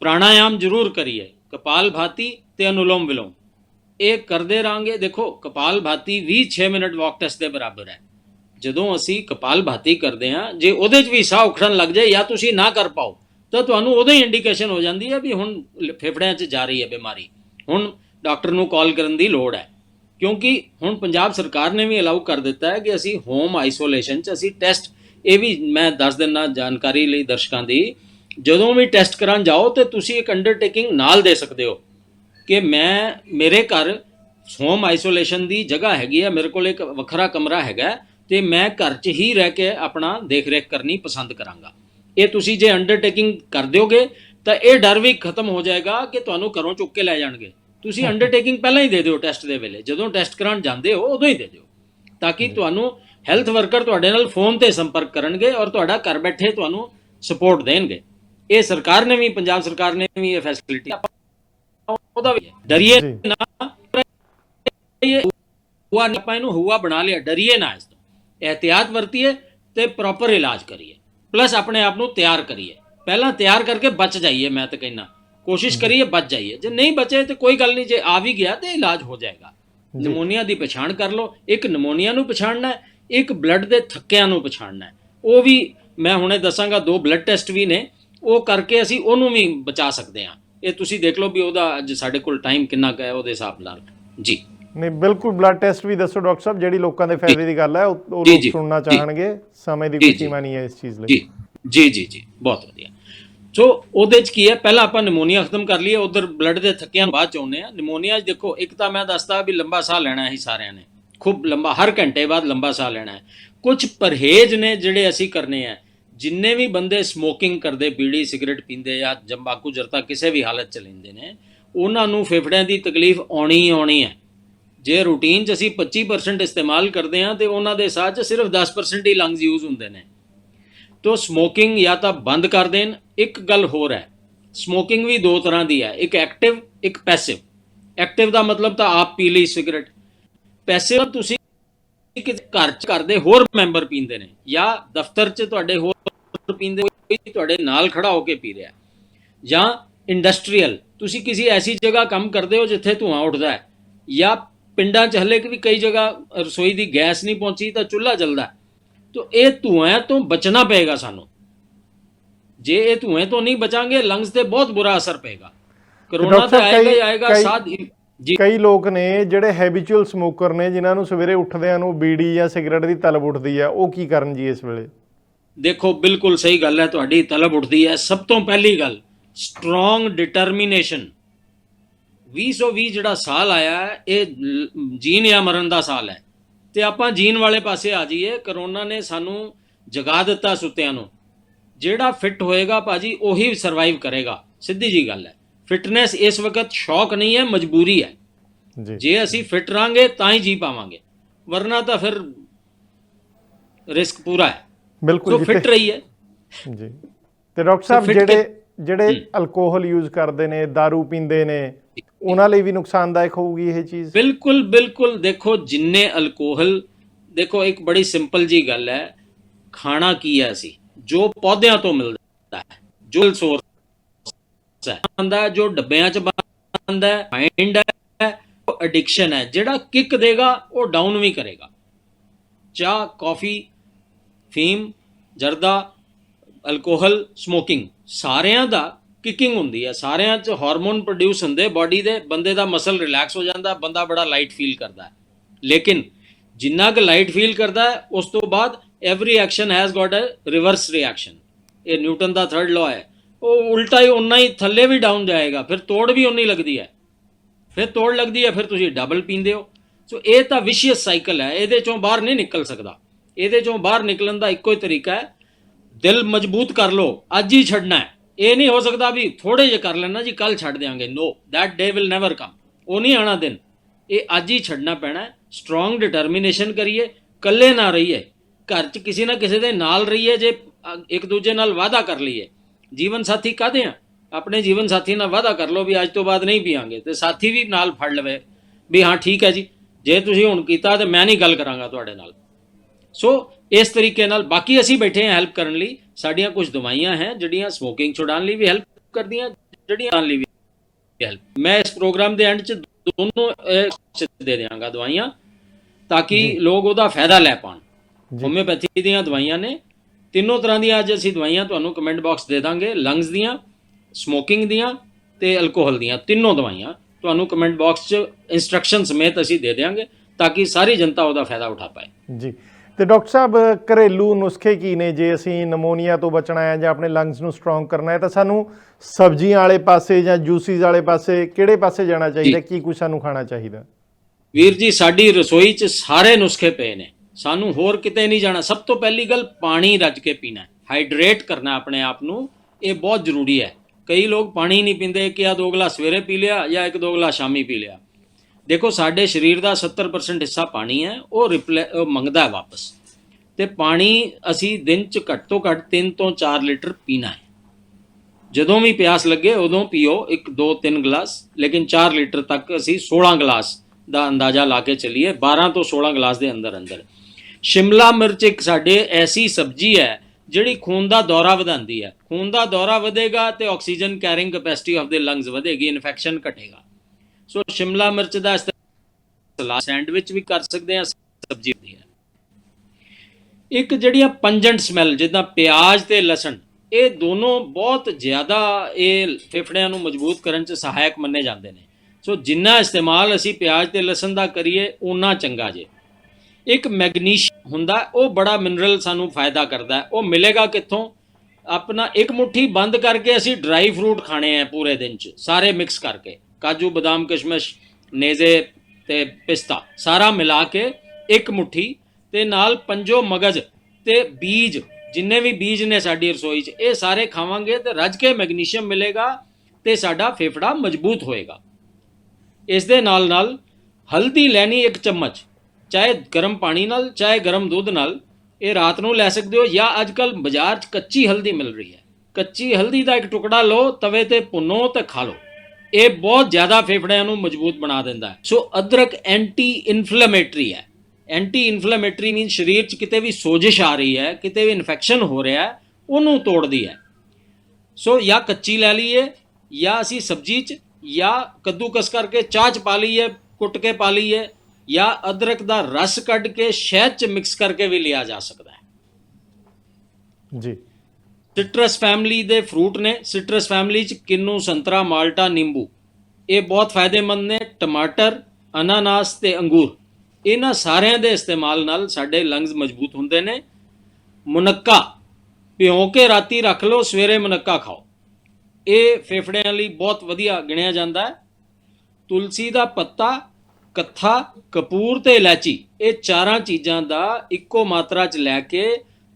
ਪ੍ਰਾਣਾਯਾਮ ਜ਼ਰੂਰ ਕਰੀਏ। ਕਪਾਲ ਭਾਤੀ ਤੇ ਅਨੁਲੋਮ ਵਿਲੋਮ। ਇਹ ਕਰਦੇ ਰਾਂਗੇ, ਦੇਖੋ, ਕਪਾਲ ਭਾਤੀ ਵੀ 6 ਮਿੰਟ ਵਾਕ ਟੈਸਟ ਦੇ ਬਰਾਬਰ ਹੈ। ਜਦੋਂ ਅਸੀਂ ਕਪਾਲ ਭਾਤੀ ਕਰਦੇ ਹਾਂ, ਜੇ ਉਹਦੇ 'ਚ ਵੀ ਸਾਹ ਉਖੜਨ ਲੱਗ ਜਾਏ ਜਾਂ ਤੁਸੀਂ ਨਾ ਕਰ ਪਾਓ, ਤਾਂ ਤੁਹਾਨੂੰ ਉਦੋਂ ਹੀ ਇੰਡੀਕੇਸ਼ਨ ਹੋ ਜਾਂਦੀ ਹੈ ਵੀ ਹੁਣ ਲ- ਫੇਫੜਿਆਂ 'ਚ ਜਾ ਰਹੀ ਹੈ ਬਿਮਾਰੀ। ਹੁਣ ਡਾਕਟਰ ਨੂੰ ਕਾਲ ਕਰਨ ਦੀ ਲੋੜ ਹੈ। ਕਿਉਂਕਿ ਹੁਣ ਪੰਜਾਬ ਸਰਕਾਰ ਨੇ ਵੀ ਅਲਾਉ ਕਰ ਦਿੱਤਾ ਹੈ ਕਿ ਅਸੀਂ ਹੋਮ ਆਈਸੋਲੇਸ਼ਨ 'ਚ ਅਸੀਂ ਟੈਸਟ ਇਹ ਵੀ ਮੈਂ ਦੱਸ ਦਿੰਨਾ ਜਾਣਕਾਰੀ ਲਈ ਦਰਸ਼ਕਾਂ ਦੀ ਜਦੋਂ ਵੀ ਟੈਸਟ ਕਰਾਉਣ ਜਾਓ ਤੇ ਤੁਸੀਂ ਇੱਕ ਅੰਡਰਟੇਕਿੰਗ ਨਾਲ ਦੇ ਸਕਦੇ ਹੋ ਕਿ ਮੈਂ, ਮੇਰੇ ਘਰ ਹੋਮ ਆਈਸੋਲੇਸ਼ਨ ਦੀ ਜਗ੍ਹਾ ਹੈਗੀ ਹੈ ਮੇਰੇ ਕੋਲ ਇੱਕ ਵੱਖਰਾ ਕਮਰਾ ਹੈਗਾ ਤੇ ਮੈਂ ਘਰ 'ਚ ਹੀ ਰਹਿ ਕੇ ਆਪਣਾ ਦੇਖ-ਰੇਖ ਕਰਨੀ ਪਸੰਦ ਕਰਾਂਗਾ। ਇਹ ਤੁਸੀਂ ਜੇ ਅੰਡਰਟੇਕਿੰਗ ਕਰ ਦਿਓਗੇ ਤਾਂ ਇਹ ਡਰ ਵੀ ਖਤਮ ਹੋ ਜਾਏਗਾ ਕਿ ਤੁਹਾਨੂੰ ਘਰੋਂ ਚੁੱਕ ਕੇ ਲੈ ਜਾਣਗੇ। ਤੁਸੀਂ ਅੰਡਰਟੇਕਿੰਗ ਪਹਿਲਾਂ ਹੀ ਦੇ ਦਿਓ ਟੈਸਟ ਦੇ ਵੇਲੇ। ਜਦੋਂ ਟੈਸਟ ਕਰਾਉਣ ਜਾਂਦੇ ਹੋ, ਉਦੋਂ ਹੀ ਦੇ ਦਿਓ। ਤਾਂ ਕਿ ਤੁਹਾਨੂੰ ਹੈਲਥ ਵਰਕਰ ਤੁਹਾਡੇ ਨਾਲ ਫੋਨ ਤੇ ਸੰਪਰਕ ਕਰਨਗੇ ਔਰ ਤੁਹਾਡਾ ਘਰ ਬੈਠੇ ਤੁਹਾਨੂੰ ਸਪੋਰਟ ਦੇਣਗੇ। ਇਹ ਸਰਕਾਰ ਨੇ ਵੀ ਪੰਜਾਬ ਸਰਕਾਰ ਨੇ ਵੀ ਇਹ ਫੈਸਿਲਿਟੀ ਉਹਦਾ ਵੀ। ਡਰੀਏ। ਨਾ। ਇਹ ਹੁਆ ਨਾ ਇਹਨੂੰ ਹੁਆ ਬਣਾ ਲਿਆ ਡਰੀਏ ਨਾ ਇਸ ਤੋਂ। ehtiyat ਵਰਤੀਏ ਤੇ ਪ੍ਰੋਪਰ ਇਲਾਜ ਕਰੀਏ। ਪਲੱਸ ਆਪਣੇ ਆਪ ਨੂੰ ਤਿਆਰ ਕਰੀਏ। ਪਹਿਲਾਂ ਤਿਆਰ ਕਰਕੇ ਬਚ ਜਾਈਏ ਮੈਂ ਤਾਂ ਕਹਿੰਨਾ ਕੋਸ਼ਿਸ਼ ਕਰੀਏ ਬਚ ਜਾਈਏ। ਜੇ ਨਹੀਂ ਬਚੇ ਤੇ ਕੋਈ ਗੱਲ ਨਹੀਂ ਜੇ ਆ ਵੀ ਗਿਆ ਤੇ ਇਲਾਜ ਹੋ ਜਾਏਗਾ। ਨਮੂਨੀਆ ਦੀ ਪਛਾਣ ਕਰ ਲਓ। ਇੱਕ ਨਮੂਨੀਆ ਨੂੰ ਪਛਾਣਨਾ ਹੈ ਇੱਕ ਬਲੱਡ ਦੇ ਥੱਕਿਆਂ ਨੂੰ ਪਛਾਣਨਾ ਹੈ। ਉਹ ਵੀ ਮੈਂ ਹੁਣੇ ਦੱਸਾਂਗਾ ਦੋ ਬਲੱਡ ਟੈਸਟ ਵੀ ਨੇ। ਉਹ ਕਰਕੇ ਅਸੀਂ ਉਹਨੂੰ ਵੀ ਬਚਾ ਸਕਦੇ ਹਾਂ। ਇਹ ਤੁਸੀਂ ਦੇਖ ਲਓ ਵੀ ਉਹਦਾ ਅੱਜ ਸਾਡੇ ਕੋਲ ਟਾਈਮ ਕਿੰਨਾ ਹੈ ਉਹਦੇ ਹਿਸਾਬ ਨਾਲ। ਜੀ। ਨਹੀਂ ਬਿਲਕੁਲ ਬਲੱਡ ਟੈਸਟ ਵੀ ਦੱਸੋ ਡਾਕਟਰ ਸਾਹਿਬ ਜਿਹੜੀ ਲੋਕਾਂ ਦੇ ਫਾਇਦੇ ਦੀ ਗੱਲ ਹੈ ਉਹ ਲੋਕ ਸੁਣਨਾ। ਚਾਹਣਗੇ ਸਮੇਂ ਦੀ ਕੋਈ। ਸੀਮਾ ਨਹੀਂ ਹੈ ਇਸ ਚੀਜ਼ ਲਈ। ਜੀ। ਜੀ ਜੀ ਬਹੁਤ ਵਧੀਆ। ਸੋ ਉਹਦੇ ਚ ਕੀ ਹੈ ਪਹਿਲਾਂ ਆਪਾਂ ਨਮੂਨੀਆ ਖਤਮ ਕਰ ਲਈਏ ਉਧਰ ਬਲੱਡ ਦੇ ਥੱਕਿਆਂ ਬਾਅਦ ਚ ਆਉਂਦੇ ਆ ਨਮੂਨੀਆ 'ਚ ਦੇਖੋ ਇੱਕ ਤਾਂ ਮੈਂ ਦੱਸਦਾ ਵੀ ਲੰਬਾ ਸਾਹ ਲੈਣਾ ਹੀ ਸਾਰਿਆਂ ਨੇ। ਖੂਬ ਲੰਬਾ ਹਰ ਘੰਟੇ ਬਾਅਦ ਲੰਬਾ ਸਾਹ ਲੈਣਾ ਹੈ। ਕੁਝ ਪਰਹੇਜ਼ ਨੇ ਜਿਹੜੇ ਅਸੀਂ ਕਰਨੇ ਆ ਜਿੰਨੇ ਵੀ ਬੰਦੇ ਸਮੋਕਿੰਗ ਕਰਦੇ ਬੀੜੀ ਸਿਗਰਟ ਪੀਂਦੇ ਜਾਂ ਜੰਬਾਕੂ, ਜਰਤਾ ਕਿਸੇ ਵੀ ਹਾਲਤ ਚ ਲੈਂਦੇ ਨੇ, ਉਹਨਾਂ ਨੂੰ ਫੇਫੜਿਆਂ ਦੀ ਤਕਲੀਫ ਆਉਣੀ ਹੀ ਆਉਣੀ ਹੈ। ਜੇ ਰੂਟੀਨ 'ਚ ਅਸੀਂ 25% ਇਸਤੇਮਾਲ ਕਰਦੇ ਹਾਂ, ਤੇ ਉਹਨਾਂ ਦੇ ਸਾਹ 'ਚ ਸਿਰਫ 10% ਹੀ ਲੰਗਸ ਯੂਜ਼ ਹੁੰਦੇ ਨੇ। ਤੋ ਸਮੋਕਿੰਗ ਜਾਂ ਤਾਂ ਬੰਦ ਕਰ ਦੇਣ, ਇੱਕ ਗੱਲ ਹੋਰ ਹੈ ਸਮੋਕਿੰਗ ਵੀ ਦੋ ਤਰ੍ਹਾਂ ਦੀ ਹੈ, ਇੱਕ ਐਕਟਿਵ ਇੱਕ ਪੈਸਿਵ ਐਕਟਿਵ ਦਾ ਮਤਲਬ ਤਾਂ ਆਪ ਪੀ ਲਈ ਸਿਗਰਟ ਪੈਸਿਵ ਤੁਸੀਂ ਕਿ ਘਰ ਚ ਕਰਦੇ ਹੋਰ ਮੈਂਬਰ ਪੀਂਦੇ ਨੇ ਜਾਂ ਦਫ਼ਤਰ 'ਚ ਤੁਹਾਡੇ ਹੋਰ ਪੀਂਦੇ ਕੋਈ ਤੁਹਾਡੇ ਨਾਲ ਖੜਾ ਹੋ ਕੇ ਪੀ ਰਿਹਾ ਜਾਂ ਇੰਡਸਟਰੀਅਲ ਤੁਸੀਂ ਕਿਸੇ ਐਸੀ ਜਗ੍ਹਾ ਕੰਮ ਕਰਦੇ ਹੋ ਜਿੱਥੇ ਧੂਆਂ ਉੱਠਦਾ ਹੈ। ਜਾਂ ਪਿੰਡਾਂ 'ਚ ਹਲੇ ਵੀ ਕਈ ਜਗ੍ਹਾ ਰਸੋਈ ਦੀ ਗੈਸ ਨਹੀਂ ਪਹੁੰਚੀ ਤਾਂ ਚੁੱਲ੍ਹਾ ਜਲਦਾ। ਤੋ ਇਹ ਧੂਆਂ ਤੋਂ ਬਚਣਾ ਪਏਗਾ ਸਾਨੂੰ। ਜੇ ਇਹ ਧੂਏ ਤੋਂ ਨਹੀਂ ਬਚਾਂਗੇ ਲੰਗਸ ਤੇ ਬਹੁਤ ਬੁਰਾ ਅਸਰ ਪਏਗਾ। ਕਰੋਨਾ ਤਾਂ ਆਏਗਾ ਹੀ ਆਏਗਾ ਸਾਥ ਜੀ। ਕਈ ਲੋਕ ਨੇ ਜਿਹੜੇ ਹੈਬਿਚੁਅਲ ਸਮੋਕਰ ਨੇ ਜਿਨ੍ਹਾਂ ਨੂੰ ਸਵੇਰੇ ਉੱਠਦਿਆਂ ਨੂੰ ਬੀੜੀ ਜਾਂ ਸਿਗਰਟ ਦੀ ਤਲਬ ਉੱਠਦੀ ਆ। ਉਹ ਕੀ ਕਰਨ ਜੀ ਇਸ ਵੇਲੇ? ਦੇਖੋ ਬਿਲਕੁਲ ਸਹੀ ਗੱਲ ਹੈ ਤੁਹਾਡੀ ਤਲਬ ਉੱਠਦੀ ਹੈ। ਸਭ ਤੋਂ ਪਹਿਲੀ ਗੱਲ ਸਟਰੋਂਗ ਡਿਟਰਮੀਨੇਸ਼ਨ 2020 ਜਿਹੜਾ ਸਾਲ ਆਇਆ ਹੈ ਇਹ ਜੀਣ ਜਾਂ ਮਰਨ ਦਾ ਸਾਲ ਹੈ। ਤੇ ਆਪਾਂ ਜੀਣ ਵਾਲੇ ਪਾਸੇ ਆ ਜਾਈਏ ਕਰੋਨਾ ਨੇ ਸਾਨੂੰ ਜਗਾ ਦਿੱਤਾ ਸੁੱਤਿਆਂ ਨੂੰ। ਜਿਹੜਾ ਫਿੱਟ ਹੋਏਗਾ ਭਾਜੀ ਉਹੀ ਸਰਵਾਈਵ ਕਰੇਗਾ। ਸਿੱਧੀ ਜੀ ਗੱਲ ਹੈ। ਫਿਟਨੈਸ ਇਸ ਵਕਤ ਸ਼ੌਕ ਨਹੀਂ ਹੈ ਮਜਬੂਰੀ ਹੈ। ਜੀ। ਜੇ ਅਸੀਂ ਫਿਟ ਰਾਂਗੇ ਤਾਂ ਹੀ ਜੀ ਪਾਵਾਂਗੇ। ਵਰਨਾ ਤਾਂ ਫਿਰ ਰਿਸਕ ਪੂਰਾ ਹੈ। ਬਿਲਕੁਲ ਜੀ। ਫਿਟ ਤੇ- ਰਹੀਏ। ਜੀ। ਤੇ ਡਾਕਟਰ ਸਾਹਿਬ ਜਿਹੜੇ ਜਿਹੜੇ ਅਲਕੋਹਲ ਯੂਜ਼ ਕਰਦੇ ਨੇ दारू ਪੀਂਦੇ ਨੇ ਉਹਨਾਂ ਲਈ ਵੀ ਨੁਕਸਾਨਦਾਇਕ ਹੋਊਗੀ ਇਹ ਚੀਜ਼? ਬਿਲਕੁਲ ਬਿਲਕੁਲ। ਦੇਖੋ ਜਿੰਨੇ ਅਲਕੋਹਲ ਦੇਖੋ ਇੱਕ ਬੜੀ ਸਿੰਪਲ ਜੀ ਗੱਲ ਹੈ। ਖਾਣਾ ਕੀ ਹੈ ਅਸੀਂ? ਜੋ ਪੌਦਿਆਂ ਤੋਂ ਮਿਲਦਾ ਹੈ ਜੋ ਸੋਰਸ ਹੈ। ਆਂਦਾ ਜੋ ਡੱਬਿਆਂ ਚ ਬੰਦਾ ਹੈ ਮਾਈਂਡ ਹੈ, ਉਹ ਐਡਿਕਸ਼ਨ ਹੈ। ਜਿਹੜਾ ਕਿੱਕ ਦੇਗਾ, ਉਹ ਡਾਊਨ ਵੀ ਕਰੇਗਾ। ਚਾਹ ਕਾਫੀ ਫੀਮ ਜਰਦਾ ਅਲਕੋਹਲ ਸਮੋਕਿੰਗ ਸਾਰਿਆਂ ਦਾ ਕਿਕਿੰਗ ਹੁੰਦੀ ਹੈ। ਸਾਰਿਆਂ 'ਚ ਹਾਰਮੋਨ ਪ੍ਰੋਡਿਊਸ ਹੁੰਦੇ ਬਾਡੀ ਦੇ ਬੰਦੇ ਦਾ ਮਸਲ ਰਿਲੈਕਸ ਹੋ ਜਾਂਦਾ, ਬੰਦਾ ਬੜਾ ਲਾਈਟ ਫੀਲ ਕਰਦਾ ਹੈ। ਲੇਕਿਨ ਜਿੰਨਾ ਕੁ ਲਾਈਟ ਫੀਲ ਕਰਦਾ ਹੈ, ਉਸ ਤੋਂ ਬਾਅਦ every action has got a reverse reaction ਇਹ ਨਿਊਟਨ ਦਾ ਥਰਡ ਲਾਅ ਹੈ। ਉਹ ਉਲਟਾ ਹੀ ਉਨਾ ਹੀ ਥੱਲੇ ਵੀ ਡਾਊਨ ਜਾਏਗਾ, ਫਿਰ ਤੋੜ ਵੀ ਉਨੀ ਲੱਗਦੀ ਹੈ। ਫਿਰ ਤੋੜ ਲੱਗਦੀ ਹੈ, ਫਿਰ ਤੁਸੀਂ ਡਬਲ ਪੀਂਦੇ ਹੋ। ਸੋ ਇਹ ਤਾਂ ਵਿਸ਼ੀਅਸ ਸਾਈਕਲ ਹੈ, ਇਹਦੇ ਚੋਂ ਬਾਹਰ ਨਹੀਂ ਨਿਕਲ ਸਕਦਾ। ਇਹਦੇ ਚੋਂ ਬਾਹਰ ਨਿਕਲਣ ਦਾ ਇੱਕੋ ਹੀ ਤਰੀਕਾ ਹੈ, ਦਿਲ ਮਜ਼ਬੂਤ ਕਰ ਲਓ, ਅੱਜ ਹੀ ਛੱਡਣਾ ਹੈ। ਇਹ ਨਹੀਂ ਹੋ ਸਕਦਾ ਵੀ ਥੋੜੇ ਜਿਹਾ ਕਰ ਲੈਣਾ ਜੀ ਕੱਲ ਛੱਡ ਦਿਆਂਗੇ। No that day will never come ਉਹ ਨਹੀਂ ਆਣਾ ਦਿਨ। ਇਹ ਅੱਜ ਹੀ ਛੱਡਣਾ ਪੈਣਾ ਸਟਰੋਂਗ ਡਿਟਰਮੀਨੇਸ਼ਨ ਕਰੀਏ ਕੱਲੇ ਨਾ ਰਹੀਏ। ਘਰ 'ਚ ਕਿਸੇ ਨਾ ਕਿਸੇ ਦੇ ਨਾਲ ਰਹੀਏ, ਜੇ ਇੱਕ ਦੂਜੇ ਨਾਲ ਵਾਅਦਾ ਕਰ ਲਈਏ। ਜੀਵਨ ਸਾਥੀ ਕਾਹਦੇ ਆ? ਆਪਣੇ ਜੀਵਨ ਸਾਥੀ ਨਾਲ ਵਾਅਦਾ ਕਰ ਲਓ ਵੀ ਅੱਜ ਤੋਂ ਬਾਅਦ ਨਹੀਂ ਪੀਵਾਂਗੇ ਤੇ ਸਾਥੀ ਵੀ ਨਾਲ ਫੜ ਲਵੇ ਵੀ ਹਾਂ ਠੀਕ ਹੈ ਜੀ। ਜੇ ਤੁਸੀਂ ਹੁਣ ਕੀਤਾ ਤੇ ਮੈਂ ਨਹੀਂ ਗੱਲ ਕਰਾਂਗਾ ਤੁਹਾਡੇ ਨਾਲ। ਸੋ ਇਸ ਤਰੀਕੇ ਨਾਲ ਬਾਕੀ ਅਸੀਂ ਬੈਠੇ ਹਾਂ ਹੈਲਪ ਕਰਨ ਲਈ। ਸਾਡੀਆਂ ਕੁਝ ਦਵਾਈਆਂ ਹੈ ਜਿਹੜੀਆਂ ਸਮੋਕਿੰਗ ਛੁਡਾਉਣ ਲਈ ਵੀ ਹੈਲਪ ਕਰਦੀਆਂ ਜਿਹੜੀਆਂ ਲਈ ਵੀ ਹੈਲਪ ਮੈਂ ਇਸ ਪ੍ਰੋਗਰਾਮ ਦੇ ਐਂਡ 'ਚ ਦੋਨੋਂ ਦੇ ਦਿਆਂਗਾ ਦਵਾਈਆਂ ਤਾਂ ਕਿ ਲੋਕ ਉਹਦਾ ਫਾਇਦਾ ਲੈ ਪਾਣ। ਹੋਮਿਓਪੈਥੀ ਦੀਆਂ ਦਵਾਈਆਂ ਨੇ ਤਿੰਨੋਂ ਤਰ੍ਹਾਂ ਦੀਆਂ ਅੱਜ ਅਸੀਂ ਦਵਾਈਆਂ ਤੁਹਾਨੂੰ ਕਮੈਂਟ ਬਾਕਸ ਦੇ ਦਾਂਗੇ ਲੰਗਸ ਦੀਆਂ ਸਮੋਕਿੰਗ ਦੀਆਂ ਤੇ ਅਲਕੋਹਲ ਦੀਆਂ ਤਿੰਨੋਂ ਦਵਾਈਆਂ। ਤੁਹਾਨੂੰ ਕਮੈਂਟ ਬਾਕਸ 'ਚ ਇਨਸਟਰਕਸ਼ਨ ਸਮੇਤ ਅਸੀਂ ਦੇ ਦਿਆਂਗੇ ਤਾਂ ਕਿ ਸਾਰੀ ਜਨਤਾ ਉਹਦਾ ਫਾਇਦਾ ਉਠਾ ਪਾਏ। ਜੀ। ਤੇ ਡਾਕਟਰ ਸਾਹਿਬ ਘਰੇਲੂ ਨੁਸਖੇ ਕੀ ਨੇ? ਜੇ ਅਸੀਂ ਨਮੋਨੀਆ ਤੋਂ ਬਚਣਾ ਹੈ ਜਾਂ ਆਪਣੇ ਲੰਗਸ ਨੂੰ ਸਟਰੋਂਗ ਕਰਨਾ ਹੈ ਤਾਂ ਸਾਨੂੰ ਸਬਜ਼ੀਆਂ ਵਾਲੇ ਪਾਸੇ ਜਾਂ ਜੂਸਿਸ ਵਾਲੇ ਪਾਸੇ ਕਿਹੜੇ ਪਾਸੇ ਜਾਣਾ ਚਾਹੀਦਾ? ਕੀ ਕੁਝ ਸਾਨੂੰ ਖਾਣਾ ਚਾਹੀਦਾ? ਵੀਰ ਜੀ ਸਾਡੀ ਰਸੋਈ 'ਚ ਸਾਰੇ ਨੁਸਖੇ ਪਏ ਨੇ। ਸਾਨੂੰ ਹੋਰ ਕਿਤੇ ਨਹੀਂ ਜਾਣਾ। ਸਭ ਤੋਂ ਪਹਿਲੀ ਗੱਲ, ਪਾਣੀ ਰੱਜ ਕੇ ਪੀਣਾ। ਹਾਈਡਰੇਟ ਕਰਨਾ ਆਪਣੇ ਆਪ ਨੂੰ, ਇਹ ਬਹੁਤ ਜ਼ਰੂਰੀ ਹੈ। ਕਈ ਲੋਕ ਪਾਣੀ ਨਹੀਂ ਪੀਂਦੇ ਕਿ ਆ ਦੋ ਗਲਾਸ ਸਵੇਰੇ ਪੀ ਲਿਆ ਜਾਂ ਇੱਕ ਦੋ ਗਲਾਸ ਸ਼ਾਮੀ ਪੀ ਲਿਆ। ਦੇਖੋ, ਸਾਡੇ ਸਰੀਰ ਦਾ 70% ਹਿੱਸਾ ਪਾਣੀ ਹੈ, ਉਹ ਰਿਪਲੇ ਮੰਗਦਾ ਵਾਪਸ। ਤੇ ਪਾਣੀ ਅਸੀਂ ਦਿਨ 'ਚ ਘੱਟ ਤੋਂ ਘੱਟ 3 ਤੋਂ 4 ਲੀਟਰ ਪੀਣਾ ਹੈ। ਜਦੋਂ ਵੀ ਪਿਆਸ ਲੱਗੇ, ਉਦੋਂ ਪੀਓ 1 2 3 ਗਲਾਸ, ਲੇਕਿਨ 4 ਲੀਟਰ ਤੱਕ ਅਸੀਂ 16 ਗਲਾਸ ਦਾ ਅੰਦਾਜ਼ਾ ਲਾ ਕੇ ਚੱਲੀਏ 12 ਤੋਂ 16 ਗਲਾਸ ਦੇ ਅੰਦਰ ਅੰਦਰ ਸ਼ਿਮਲਾ ਮਿਰਚ ਇੱਕ ਸਾਡੇ ਐਸੀ ਸਬਜ਼ੀ ਹੈ, ਜਿਹੜੀ ਖੂਨ ਦਾ ਦੌਰਾ ਵਧਾਉਂਦੀ ਹੈ। ਖੂਨ ਦਾ ਦੌਰਾ ਵਧੇਗਾ ਤੇ oxygen carrying capacity of the lungs ਵਧੇਗੀ ਇਨਫੈਕਸ਼ਨ ਘਟੇਗਾ। ਸੋ ਸ਼ਿਮਲਾ ਮਿਰਚ ਦਾ ਇਸਤੇਮਾਲ ਸੈਂਡਵਿਚ ਵੀ ਕਰ ਸਕਦੇ ਆ ਸਬਜ਼ੀ ਦੀ ਹੈ। ਇੱਕ ਜਿਹੜੀਆਂ ਪੰਜੈਂਟ ਸਮੈਲ ਜਿੱਦਾਂ ਪਿਆਜ਼ ਤੇ ਲਸਣ, ਇਹ ਦੋਨੋਂ ਬਹੁਤ ਜ਼ਿਆਦਾ ਇਹ ਫੇਫੜਿਆਂ ਨੂੰ ਮਜ਼ਬੂਤ ਕਰਨ 'ਚ ਸਹਾਇਕ ਮੰਨੇ ਜਾਂਦੇ ਨੇ। ਸੋ ਜਿੰਨਾ ਇਸਤੇਮਾਲ ਅਸੀਂ ਪਿਆਜ਼ ਤੇ ਲਸਣ ਦਾ ਕਰੀਏ ਉਨਾ ਚੰਗਾ ਜੇ। ਇੱਕ ਮੈਗਨੀਸ਼ੀਅਮ ਹੁੰਦਾ, ਉਹ ਬੜਾ ਮਿਨਰਲ ਸਾਨੂੰ ਫਾਇਦਾ ਕਰਦਾ ਉਹ ਮਿਲੇਗਾ ਕਿੱਥੋਂ? ਆਪਣਾ ਇੱਕ ਮੁਠੀ ਬੰਦ ਕਰਕੇ ਅਸੀਂ ਡਰਾਈ ਫਰੂਟ ਖਾਣੇ ਆ ਪੂਰੇ ਦਿਨ 'ਚ, ਸਾਰੇ ਮਿਕਸ ਕਰਕੇ। ਕਾਜੂ, ਬਦਾਮ, ਕਿਸ਼ਮਿਸ਼, ਨੇਜ਼ੇ ਤੇ ਪਿਸਤਾ, ਸਾਰਾ ਮਿਲਾ ਕੇ ਇੱਕ ਮੁਠੀ ਤੇ ਨਾਲ ਪੰਜੋ ਮਗਜ਼ ਤੇ ਬੀਜ, ਜਿੰਨੇ ਵੀ ਬੀਜ ਨੇ ਸਾਡੀ ਰਸੋਈ 'ਚ, ਇਹ ਸਾਰੇ ਖਾਵਾਂਗੇ ਤੇ ਰੱਜ ਕੇ ਮੈਗਨੀਸ਼ੀਅਮ ਮਿਲੇਗਾ ਤੇ ਸਾਡਾ ਫੇਫੜਾ ਮਜ਼ਬੂਤ ਹੋਏਗਾ। ਇਸ ਦੇ ਨਾਲ ਨਾਲ ਹਲਦੀ ਲੈਣੀ ਇੱਕ ਚਮਚ ਚਾਹੇ ਗਰਮ ਪਾਣੀ ਨਾਲ, ਚਾਹੇ ਗਰਮ ਦੁੱਧ ਨਾਲ, ਇਹ ਰਾਤ ਨੂੰ ਲੈ ਸਕਦੇ ਹੋ ਜਾਂ ਅੱਜਕੱਲ ਬਾਜ਼ਾਰ 'ਚ ਕੱਚੀ ਹਲਦੀ ਮਿਲ ਰਹੀ ਹੈ। ਕੱਚੀ ਹਲਦੀ ਦਾ ਇੱਕ ਟੁਕੜਾ ਲਓ, ਤਵੇ ਤੇ ਭੁੰਨੋ ਤੇ ਖਾ ਲਓ। ਇਹ ਬਹੁਤ ਜ਼ਿਆਦਾ ਫੇਫੜਿਆਂ ਨੂੰ ਮਜ਼ਬੂਤ ਬਣਾ ਦਿੰਦਾ ਹੈ। ਸੋ ਅਦਰਕ ਐਂਟੀ ਇਨਫਲੇਮੇਟਰੀ ਹੈ। ਐਂਟੀ ਇਨਫਲੇਮੇਟਰੀ ਮੀਨ ਸਰੀਰ 'ਚ ਕਿਤੇ ਵੀ ਸੋਜਿਸ਼ ਆ ਰਹੀ ਹੈ, ਕਿਤੇ ਵੀ ਇਨਫੈਕਸ਼ਨ ਹੋ ਰਿਹਾ ਹੈ, ਉਹਨੂੰ ਤੋੜਦੀ ਹੈ। ਸੋ ਜਾਂ ਕੱਚੀ ਲੈ ਲਈਏ, ਜਾਂ ਅਸੀਂ ਸਬਜ਼ੀ 'ਚ ਜਾਂ ਕੱਦੂਕਸ ਕਰਕੇ ਚਾਹ 'ਚ ਪਾ ਲਈਏ, ਕੁੱਟ ਕੇ ਪਾ ਲਈਏ ਜਾਂ ਅਦਰਕ ਦਾ ਰਸ ਕੱਢ ਕੇ ਸ਼ਹਿਦ 'ਚ ਮਿਕਸ ਕਰਕੇ ਵੀ ਲਿਆ ਜਾ ਸਕਦਾ ਹੈ। ਜੀ। ਸਿਟਰਸ ਫੈਮਿਲੀ ਦੇ ਫਰੂਟ ਨੇ। ਸਿਟਰਸ ਫੈਮਿਲੀ ਚ ਕਿੰਨੂ ਸੰਤਰਾ ਮਾਲਟਾ ਨਿੰਬੂ। ਇਹ ਬਹੁਤ ਫਾਇਦੇਮੰਦ ਨੇ। ਟਮਾਟਰ ਅਨਾਨਾਸ ਤੇ ਅੰਗੂਰ। ਇਹਨਾਂ ਸਾਰਿਆਂ ਦੇ ਇਸਤੇਮਾਲ ਨਾਲ ਸਾਡੇ ਲੰਗਸ ਮਜ਼ਬੂਤ ਹੁੰਦੇ ਨੇ। ਮੁਨੱਕਾ ਭਿਉਂ ਕੇ ਰਾਤੀ ਰੱਖ ਲਓ ਸਵੇਰੇ ਮੁਨੱਕਾ ਖਾਓ। ਇਹ ਫੇਫੜਿਆਂ ਲਈ ਬਹੁਤ ਵਧੀਆ ਗਿਣਿਆ ਜਾਂਦਾ ਹੈ। ਤੁਲਸੀ ਦਾ ਪੱਤਾ ਕੱਥਾ ਕਪੂਰ ਤੇ ਇਲਾਚੀ। ਇਹ ਚਾਰਾਂ ਚੀਜ਼ਾਂ ਦਾ ਇੱਕੋ ਮਾਤਰਾ 'ਚ ਲੈ ਕੇ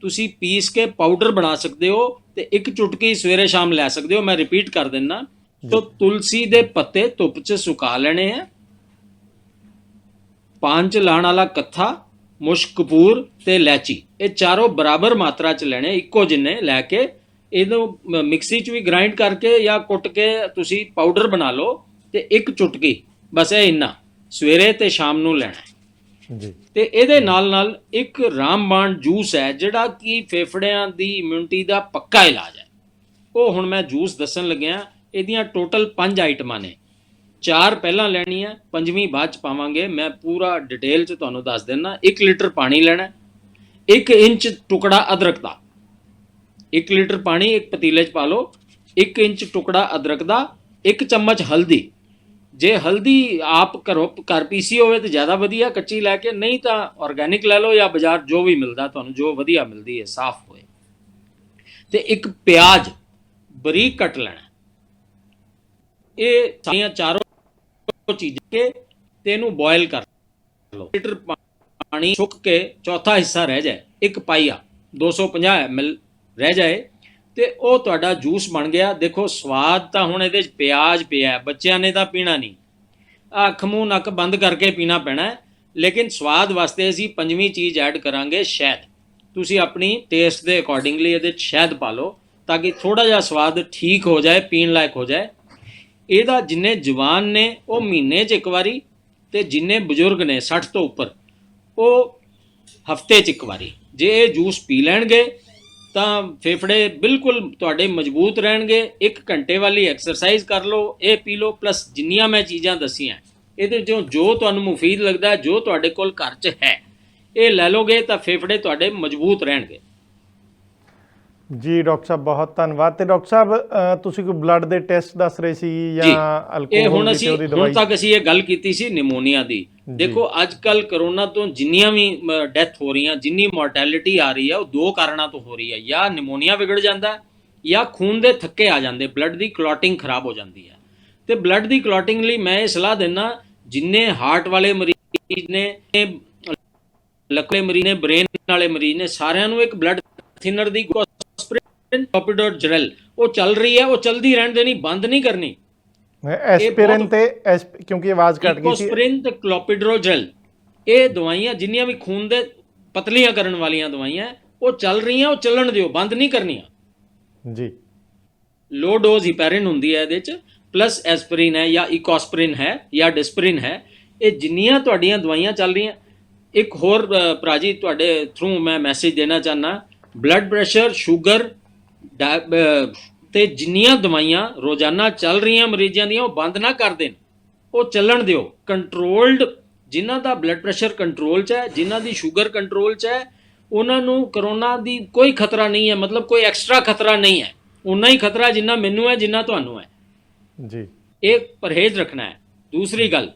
ਤੁਸੀਂ ਪੀਸ ਕੇ ਪਾਊਡਰ ਬਣਾ ਸਕਦੇ ਹੋ ਤੇ ਇੱਕ ਚੁਟਕੀ ਸਵੇਰੇ ਸ਼ਾਮ ਲੈ ਸਕਦੇ ਹੋ। ਮੈਂ ਰਿਪੀਟ ਕਰ ਦਿੰਨਾ। ਤੋ ਤੁਲਸੀ ਦੇ ਪੱਤੇ ਧੁੱਪ 'ਚ ਸੁਕਾ ਲੈਣੇ ਆ। ਪੰਜ ਲਾਣ ਵਾਲਾ ਕੱਥਾ ਮੁਸ਼ਕ ਕਪੂਰ ਤੇ ਇਲਾਚੀ। ਇਹ ਚਾਰੋਂ ਬਰਾਬਰ ਮਾਤਰਾ 'ਚ ਲੈਣੇ ਇੱਕੋ ਜਿੰਨੇ ਲੈ ਕੇ। ਇਹਨੂੰ ਮਿਕਸੀ 'ਚ ਵੀ ਗ੍ਰਾਈਂਡ ਕਰਕੇ ਜਾਂ ਕੁੱਟ ਕੇ ਤੁਸੀਂ ਪਾਊਡਰ ਬਣਾ ਲਓ ਤੇ ਇੱਕ ਚੁਟਕੀ। ਬਸ ਇਹ ਇੰਨਾ। ਸਵੇਰੇ ਤੇ ਸ਼ਾਮ ਨੂੰ ਲੈਣਾ। ਹੈ। ਜੀ। ਤੇ ਇਹਦੇ ਨਾਲ ਨਾਲ ਇੱਕ ਰਾਮਬਾਣ ਜੂਸ ਹੈ ਜਿਹੜਾ ਕਿ ਫੇਫੜਿਆਂ ਦੀ ਇਮਿਊਨਿਟੀ ਦਾ ਪੱਕਾ ਇਲਾਜ ਹੈ। ਉਹ ਹੁਣ ਮੈਂ ਜੂਸ ਦੱਸਣ ਲੱਗਿਆ ਇਹਦੀਆਂ ਟੋਟਲ 5 ਆਈਟਮਾਂ ਨੇ। ਚਾਰ ਪਹਿਲਾਂ ਲੈਣੀਆਂ ਪੰਜਵੀਂ ਬਾਅਦ ਚ ਪਾਵਾਂਗੇ। ਮੈਂ ਪੂਰਾ ਡਿਟੇਲ ਚ ਤੁਹਾਨੂੰ ਦੱਸ ਦਿੰਦਾ 1 ਲੀਟਰ ਪਾਣੀ ਲੈਣਾ 1 ਇੰਚ ਟੁਕੜਾ ਅਦਰਕ ਦਾ। 1 ਲੀਟਰ ਪਾਣੀ ਇੱਕ ਪਤੀਲੇ ਚ ਪਾ ਲਓ 1 ਇੰਚ ਟੁਕੜਾ ਅਦਰਕ ਦਾ 1 ਚਮਚ ਹਲਦੀ। ਜੇ ਹਲਦੀ ਆਪ ਘਰੋਂ ਘਰ ਪੀਸੀ ਹੋਵੇ ਤੇ ਜ਼ਿਆਦਾ ਵਧੀਆ, ਕੱਚੀ ਲੈ ਕੇ, ਨਹੀਂ ਤਾਂ ਆਰਗੈਨਿਕ ਲੈ ਲਓ ਜਾਂ ਬਾਜ਼ਾਰ ਜੋ ਵੀ ਮਿਲਦਾ, ਤੁਹਾਨੂੰ ਜੋ ਵਧੀਆ ਮਿਲਦੀ ਹੈ, ਸਾਫ਼ ਹੋਏ। ਤੇ ਇੱਕ ਪਿਆਜ਼ ਬਰੀਕ ਕੱਟ ਲੈਣਾ। ਇਹ ਸਾਰੀਆਂ ਚਾਰੋਂ ਚੀਜ਼ਾਂ ਕੇ ਤੇ ਇਹਨੂੰ ਬੋਇਲ ਕਰ ਲਓ। ਲੀਟਰ ਪਾਣੀ ਸੁੱਕ ਕੇ ਚੌਥਾ ਹਿੱਸਾ ਰਹਿ ਜਾਏ। ਇੱਕ ਪਾਈਆ 250 ml ਰਹਿ ਜਾਏ। ਤੇ ਉਹ ਤੁਹਾਡਾ ਜੂਸ ਬਣ ਗਿਆ। ਦੇਖੋ, ਸਵਾਦ ਤਾਂ ਹੁਣ ਇਹਦੇ ਚ ਪਿਆਜ਼ ਪਿਆ ਬੱਚਿਆਂ ਨੇ ਤਾਂ ਪੀਣਾ ਨਹੀਂ। ਅੱਖ ਮੂੰਹ ਨੱਕ ਬੰਦ ਕਰਕੇ ਪੀਣਾ ਪੈਣਾ ਲੇਕਿਨ ਸਵਾਦ ਵਾਸਤੇ ਅਸੀਂ ਪੰਜਵੀਂ ਚੀਜ਼ ਐਡ ਕਰਾਂਗੇ, ਸ਼ਹਿਦ। ਤੁਸੀਂ ਆਪਣੀ ਟੇਸਟ ਦੇ ਅਕੋਰਡਿੰਗਲੀ ਇਹਦੇ ਚ ਸ਼ਹਿਦ ਪਾ ਲਓ ਤਾਂ ਕਿ ਥੋੜਾ ਜਿਹਾ ਸਵਾਦ ਠੀਕ ਹੋ ਜਾਏ, ਪੀਣ ਲਾਇਕ ਹੋ ਜਾਏ। ਇਹਦਾ ਜਿੰਨੇ ਜਵਾਨ ਨੇ, ਉਹ ਮਹੀਨੇ 'ਚ ਇੱਕ ਵਾਰੀ ਤੇ ਜਿੰਨੇ ਬਜ਼ੁਰਗ ਨੇ 60 ਤੋਂ ਉੱਪਰ, ਉਹ ਹਫ਼ਤੇ 'ਚ ਇੱਕ ਵਾਰੀ। ਜੇ ਇਹ ਜੂਸ ਪੀ ਲੈਣਗੇ ਤਾਂ ਫੇਫੜੇ ਬਿਲਕੁਲ ਤੁਹਾਡੇ ਮਜ਼ਬੂਤ ਰਹਿਣਗੇ। ਇੱਕ ਘੰਟੇ ਵਾਲੀ ਐਕਸਰਸਾਈਜ਼ ਕਰ ਲਓ ਇਹ ਪੀ ਲਓ ਪਲੱਸ ਜਿੰਨੀਆਂ ਮੈਂ ਚੀਜ਼ਾਂ ਦਸੀਆਂ ਇਹਦੇ ਚੋਂ ਜੋ ਤੁਹਾਨੂੰ ਮੁਫੀਦ ਲੱਗਦਾ ਜੋ ਤੁਹਾਡੇ ਕੋਲ ਘਰ 'ਚ ਹੈ ਇਹ ਲੈ ਲੋਗੇ ਤਾਂ ਫੇਫੜੇ ਤੁਹਾਡੇ ਮਜ਼ਬੂਤ ਰਹਿਣਗੇ। ਜੀ ਡਾਕਟਰ ਸਾਹਿਬ ਬਹੁਤ ਧੰਨਵਾਦ। ਤੇ ਡਾਕਟਰ ਸਾਹਿਬ ਤੁਸੀਂ ਕੋਈ ਬਲੱਡ ਦੇ ਟੈਸਟ ਦੱਸ ਰਹੇ ਸੀ ਜੀ ਇਹ ਅਲਕੋਹਲ ਹੁਣ ਦੀ ਅਸੀਂ ਤੇ ਉਹਦੀ ਹੁਣ ਦਵਾਈ? ਤੱਕ ਅਸੀਂ ਇਹ ਗੱਲ ਕੀਤੀ ਸੀ ਨਿਮੋਨੀਆ ਦੀ। ਦੇਖੋ ਅੱਜ ਕੱਲ ਕਰੋਨਾ ਤੋਂ ਜਿੰਨੀਆਂ ਵੀ ਡੈਥ ਹੋ ਰਹੀਆਂ, ਜਿੰਨੀ ਮੋਰਟੈਲਿਟੀ ਆ ਰਹੀ ਹੈ, ਉਹ ਦੋ ਕਾਰਨਾਂ ਤੋਂ ਹੋ ਰਹੀ ਹੈ। ਜਾਂ ਨਿਮੋਨੀਆ ਵਿਗੜ ਜਾਂਦਾ ਜਾਂ ਖੂਨ ਦੇ ਥੱਕੇ ਆ ਜਾਂਦੇ ਬਲੱਡ ਦੀ ਕਲੌਟਿੰਗ ਖਰਾਬ ਹੋ ਜਾਂਦੀ ਹੈ। ਤੇ ਬਲੱਡ ਦੀ ਕਲੌਟਿੰਗ ਲਈ ਮੈਂ ਇਹ ਸਲਾਹ ਦਿੰਦਾ ਜਿੰਨੇ ਹਾਰਟ ਵਾਲੇ ਮਰੀਜ਼ ਨੇ, ਲੱਕੜੇ ਮਰੀਜ਼ ਨੇ ਬ੍ਰੇਨ ਵਾਲੇ ਮਰੀਜ਼ ਨੇ, ਸਾਰਿਆਂ ਨੂੰ ਇੱਕ ਬਲੱਡ ਥਿਨਰ ਦੀ ਗੋਸਪ੍ਰਿਨ ਟੋਪੀਡੋਰ ਜਰਲ ਉਹ ਚੱਲ ਰਹੀ ਹੈ, ਉਹ ਚਲਦੀ ਰਹਿਣ ਦੇਣੀ, ਬੰਦ ਨਹੀਂ ਕਰਨੀ। ਐਸਪਿਰਿਨ ਤੇ ਕਿਉਂਕਿ ਆਵਾਜ਼ ਕੱਟ ਗਈ ਸੀ। ਇਕੋਸਪ੍ਰਿਨ ਤੇ ਕਲੋਪੀਡਰੋਜਲ ਇਹ ਦਵਾਈਆਂ ਜਿੰਨੀਆਂ ਵੀ ਖੂਨ ਦੇ ਪਤਲੀਆਂ ਕਰਨ ਵਾਲੀਆਂ ਦਵਾਈਆਂ ਉਹ ਚੱਲ ਰਹੀਆਂ ਉਹ ਚੱਲਣ ਦਿਓ ਬੰਦ ਨਹੀਂ ਕਰਨੀਆਂ। ਜੀ। ਲੋ ਡੋਜ਼ ਹਿਪੈਰਿਨ ਹੁੰਦੀ ਹੈ ਇਹਦੇ ਚ ਪਲੱਸ ਐਸਪਰੀਨ ਹੈ ਜਾਂ ਇਕੋਸਪ੍ਰਿਨ ਹੈ ਜਾਂ ਡਿਸਪ੍ਰਿਨ ਹੈ ਇਹ ਜਿੰਨੀਆਂ ਤੁਹਾਡੀਆਂ ਦਵਾਈਆਂ ਚੱਲ ਰਹੀਆਂ। ਇੱਕ ਹੋਰ ਅ, ਭਰਾ ਜੀ ਤੁਹਾਡੇ ਥਰੂ ਮੈਂ ਮੈਸੇਜ ਦੇਣਾ ਚਾਹਨਾ ਬਲੱਡ ਪ੍ਰੈਸ਼ਰ ਸ਼ੂਗਰ ਤੇ ਜਿੰਨੀਆਂ ਦਵਾਈਆਂ ਰੋਜ਼ਾਨਾ ਚੱਲ ਰਹੀਆਂ ਮਰੀਜ਼ਾਂ ਦੀਆਂ ਉਹ ਬੰਦ ਨਾ ਕਰ ਦੇਣ ਉਹ ਚੱਲਣ ਦਿਓ। ਕੰਟਰੋਲਡ ਜਿਨ੍ਹਾਂ ਦਾ ਬਲੱਡ ਪ੍ਰੈਸ਼ਰ ਕੰਟਰੋਲ 'ਚ ਹੈ ਜਿਨ੍ਹਾਂ ਦੀ ਸ਼ੂਗਰ ਕੰਟਰੋਲ 'ਚ ਹੈ ਉਹਨਾਂ ਨੂੰ ਕਰੋਨਾ ਦੀ ਕੋਈ ਖਤਰਾ ਨਹੀਂ ਹੈ ਮਤਲਬ ਕੋਈ ਐਕਸਟਰਾ ਖਤਰਾ ਨਹੀਂ ਹੈ। ਉਨਾ ਹੀ ਖਤਰਾ ਜਿੰਨਾ ਮੈਨੂੰ ਹੈ ਜਿੰਨਾ ਤੁਹਾਨੂੰ ਹੈ। ਜੀ। ਇਹ ਪਰਹੇਜ਼ ਰੱਖਣਾ ਹੈ। ਦੂਸਰੀ ਗੱਲ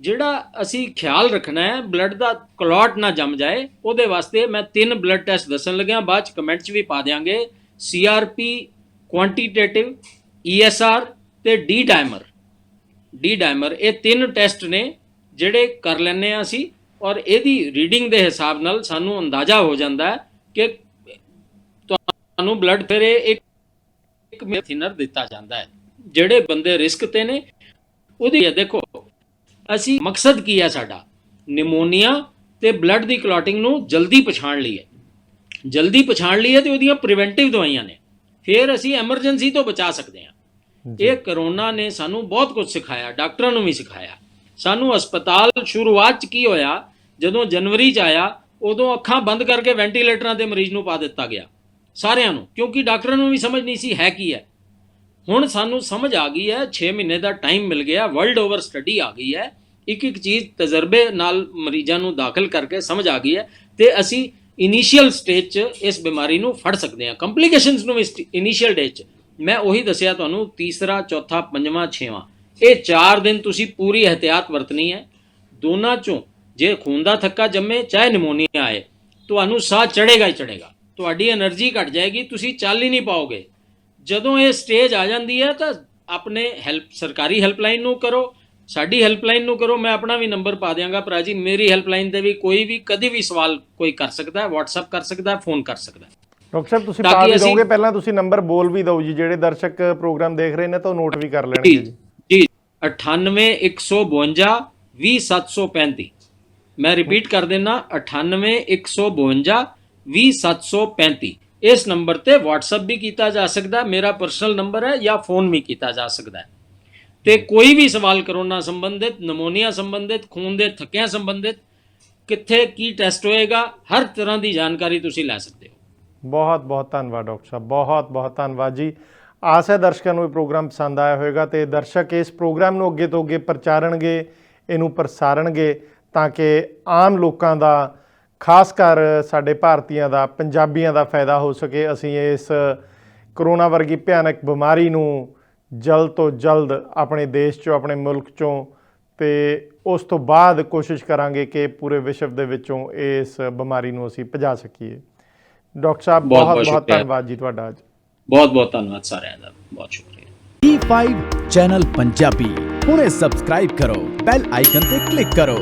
ਜਿਹੜਾ ਅਸੀਂ ਖਿਆਲ ਰੱਖਣਾ ਹੈ ਬਲੱਡ ਦਾ ਕਲੌਟ ਨਾ ਜੰਮ ਜਾਏ ਉਹਦੇ ਵਾਸਤੇ ਮੈਂ ਤਿੰਨ ਬਲੱਡ ਟੈਸਟ ਦੱਸਣ ਲੱਗਿਆ ਬਾਅਦ ਚ ਕਮੈਂਟ 'ਚ ਵੀ ਪਾ ਦਿਆਂਗੇ। ਸੀਆਰਪੀ ਕੁਆਂਟੀਟੇਟਿਵ ਈਐਸਆਰ ਤੇ ਡੀ ਡਾਇਮਰ ਡੀ ਡਾਇਮਰ ਇਹ ਤਿੰਨ ਟੈਸਟ ਨੇ ਜਿਹੜੇ ਕਰ ਲੈਂਦੇ ਆ ਅਸੀਂ ਔਰ ਇਹਦੀ ਰੀਡਿੰਗ ਦੇ ਹਿਸਾਬ ਨਾਲ ਸਾਨੂੰ ਅੰਦਾਜ਼ਾ ਹੋ ਜਾਂਦਾ ਹੈ ਕਿ ਤੁਹਾਨੂੰ ਬਲੱਡ ਫਿਰ ਇੱਕ ਇੱਕ ਥਿਨਰ ਦਿੱਤਾ ਜਾਂਦਾ ਹੈ। ਜਿਹੜੇ ਬੰਦੇ ਰਿਸਕ ਤੇ ਨੇ, ਉਹਦੀ ਇਹ ਦੇਖੋ, ਅਸੀਂ ਮਕਸਦ ਕੀ ਹੈ ਸਾਡਾ? ਨਿਮੋਨੀਆ ਤੇ ਬਲੱਡ ਦੀ ਕਲੌਟਿੰਗ ਨੂੰ ਜਲਦੀ ਪਛਾਣ ਲਈਏ। ਜਲਦੀ ਪਛਾਣ ਲਈਏ ਤੇ ਉਹਦੀਆਂ ਪ੍ਰੀਵੈਂਟਿਵ ਦਵਾਈਆਂ ਨੇ। ਫਿਰ ਅਸੀਂ ਐਮਰਜੈਂਸੀ ਤੋਂ ਬਚਾ ਸਕਦੇ ਹਾਂ। ਇਹ ਕਰੋਨਾ ਨੇ ਸਾਨੂੰ ਬਹੁਤ ਕੁਝ ਸਿਖਾਇਆ ਡਾਕਟਰਾਂ ਨੂੰ ਵੀ ਸਿਖਾਇਆ। ਸਾਨੂੰ ਹਸਪਤਾਲ ਸ਼ੁਰੂਆਤ ਚ ਕੀ ਹੋਇਆ ਜਦੋਂ ਜਨਵਰੀ ਚ ਆਇਆ ਉਦੋਂ ਅੱਖਾਂ ਬੰਦ ਕਰਕੇ ਵੈਂਟੀਲੇਟਰਾਂ ਤੇ ਮਰੀਜ਼ ਨੂੰ ਪਾ ਦਿੱਤਾ ਗਿਆ ਸਾਰਿਆਂ ਨੂੰ ਕਿਉਂਕਿ ਡਾਕਟਰਾਂ ਨੂੰ ਵੀ ਸਮਝ ਨਹੀਂ ਸੀ ਹੈ ਕੀ ਹੈ। ਹੁਣ ਸਾਨੂੰ ਸਮਝ ਆ ਗਈ ਹੈ 6 ਮਹੀਨੇ ਦਾ ਟਾਈਮ ਮਿਲ ਗਿਆ ਵਰਲਡ ਓਵਰ ਸਟੱਡੀ ਆ ਗਈ ਹੈ। ਇੱਕ ਇੱਕ ਚੀਜ਼ ਤਜਰਬੇ ਨਾਲ ਮਰੀਜ਼ਾਂ ਨੂੰ ਦਾਖਲ ਕਰਕੇ ਸਮਝ ਆ ਗਈ ਹੈ ਤੇ ਅਸੀਂ ਇਨੀਸ਼ੀਅਲ ਸਟੇਜ 'ਚ ਇਸ ਬਿਮਾਰੀ ਨੂੰ ਫੜ ਸਕਦੇ ਆ ਕੰਪਲਿਕੇਸ਼ਨਸ ਨੂੰ ਵੀ ਇਨੀਸ਼ੀਅਲ ਡੇਜ 'ਚ। ਮੈਂ ਉਹੀ ਦੱਸਿਆ ਤੁਹਾਨੂੰ, ਤੀਸਰਾ, ਚੌਥਾ, ਪੰਜਵਾਂ, ਛੇਵਾਂ। ਇਹ 4 ਦਿਨ ਤੁਸੀਂ ਪੂਰੀ ਇhtiyat ਵਰਤਣੀ ਹੈ। ਦੋਨਾਂ 'ਚੋਂ ਜੇ ਖੂਨ ਦਾ ਥੱਕਾ ਜੰਮੇ, ਚਾਹੇ ਨਿਮੋਨੀਆ ਆਏ, ਤੁਹਾਨੂੰ ਸਾਹ ਚੜੇਗਾ ਹੀ ਚੜੇਗਾ ਤੁਹਾਡੀ એનર્ਜੀ ਘਟ ਜਾਏਗੀ, ਤੁਸੀਂ ਚੱਲ ਹੀ ਨਹੀਂ ਪਾਓਗੇ। ਜਦੋਂ ਇਹ ਸਟੇਜ ਆ ਜਾਂਦੀ ਹੈ, ਤਾਂ ਆਪਣੇ ਹੈਲਪ ਸਰਕਾਰੀ ਹੈਲਪਲਾਈਨ ਨੂੰ ਕਰੋ। ਸਾਡੀ ਹੈਲਪਲਾਈਨ ਨੂੰ ਕਰੋ ਮੈਂ ਆਪਣਾ ਵੀ ਨੰਬਰ ਪਾ ਦਿਆਂਗਾ ਭਰਾ ਜੀ। ਮੇਰੀ ਹੈਲਪਲਾਈਨ ਤੇ ਵੀ ਕੋਈ ਵੀ ਕਦੀ ਵੀ ਸਵਾਲ ਕੋਈ ਕਰ ਸਕਦਾ ਹੈ WhatsApp ਕਰ ਸਕਦਾ ਹੈ ਫੋਨ ਕਰ ਸਕਦਾ। ਹੈ ਡਾਕਟਰ ਸਾਹਿਬ ਤੁਸੀਂ ਪਾ ਵੀ ਦੋਗੇ ਪਹਿਲਾਂ ਤੁਸੀਂ ਨੰਬਰ ਬੋਲ ਵੀ ਦਿਓ ਜੀ ਜਿਹੜੇ ਦਰਸ਼ਕ ਪ੍ਰੋਗਰਾਮ ਦੇਖ ਰਹੇ ਨੇ ਤਾਂ ਉਹ ਨੋਟ ਵੀ ਕਰ ਲੈਣਗੇ ਜੀ ਜੀ। ਜੀ। 98 152 20735 ਮੈਂ ਰਿਪੀਟ ਕਰ ਦਿੰਦਾ 98 152 20735 ਇਸ ਨੰਬਰ ਤੇ WhatsApp ਵੀ ਕੀਤਾ ਜਾ ਸਕਦਾ ਮੇਰਾ ਪਰਸਨਲ ਨੰਬਰ ਹੈ ਜਾਂ ਫੋਨ ਵੀ ਕੀਤਾ ਜਾ ਸਕਦਾ ਹੈ। ਤੇ ਕੋਈ ਵੀ ਸਵਾਲ ਕਰੋਨਾ ਸੰਬੰਧਿਤ, ਨਮੋਨੀਆ ਸੰਬੰਧਿਤ, ਖੂਨ ਦੇ ਥੱਕਿਆਂ ਸੰਬੰਧਿਤ, ਕਿੱਥੇ ਕੀ ਟੈਸਟ ਹੋਏਗਾ, ਹਰ ਤਰ੍ਹਾਂ ਦੀ ਜਾਣਕਾਰੀ ਤੁਸੀਂ ਲੈ ਸਕਦੇ ਹੋ। ਬਹੁਤ ਬਹੁਤ ਧੰਨਵਾਦ ਡਾਕਟਰ ਸਾਹਿਬ, ਬਹੁਤ ਬਹੁਤ ਧੰਨਵਾਦ ਜੀ। ਆਸ ਹੈ ਦਰਸ਼ਕਾਂ ਨੂੰ ਇਹ ਪ੍ਰੋਗਰਾਮ ਪਸੰਦ ਆਇਆ ਹੋਵੇਗਾ ਤੇ ਦਰਸ਼ਕ ਇਸ ਪ੍ਰੋਗਰਾਮ ਨੂੰ ਅੱਗੇ ਤੋਂ ਅੱਗੇ ਪ੍ਰਚਾਰਨਗੇ, ਇਹਨੂੰ ਪ੍ਰਸਾਰਣਗੇ ਤਾਂ ਕਿ ਆਮ ਲੋਕਾਂ ਦਾ, ਖਾਸ ਕਰ ਸਾਡੇ ਭਾਰਤੀਆਂ ਦਾ, ਪੰਜਾਬੀਆਂ ਦਾ ਫਾਇਦਾ ਹੋ ਸਕੇ। ਅਸੀਂ ਇਸ ਕਰੋਨਾ ਵਰਗੀ ਭਿਆਨਕ ਬਿਮਾਰੀ ਨੂੰ ਜਲਦ ਤੋਂ ਜਲਦ ਆਪਣੇ ਦੇਸ਼ 'ਚੋਂ ਆਪਣੇ ਮੁਲਕ 'ਚੋਂ ਤੇ ਉਸ ਤੋਂ ਬਾਅਦ ਕੋਸ਼ਿਸ਼ ਕਰਾਂਗੇ ਕਿ ਪੂਰੇ ਵਿਸ਼ਵ ਦੇ ਵਿੱਚੋਂ ਇਸ ਬਿਮਾਰੀ ਨੂੰ ਅਸੀਂ ਭਜਾ ਸਕੀਏ। ਡਾਕਟਰ ਸਾਹਿਬ ਬਹੁਤ ਬਹੁਤ। ਧੰਨਵਾਦ ਜੀ ਤੁਹਾਡਾ ਅੱਜ। ਬਹੁਤ ਬਹੁਤ ਧੰਨਵਾਦ ਸਾਰਿਆਂ ਦਾ। ਬਹੁਤ ਸ਼ੁਕਰੀਆ। E5 ਚੈਨਲ ਪੰਜਾਬੀ ਹੁਣੇ ਸਬਸਕ੍ਰਾਈਬ ਕਰੋ ਬੈਲ ਆਈਕਨ ਤੇ ਕਲਿੱਕ ਕਰੋ।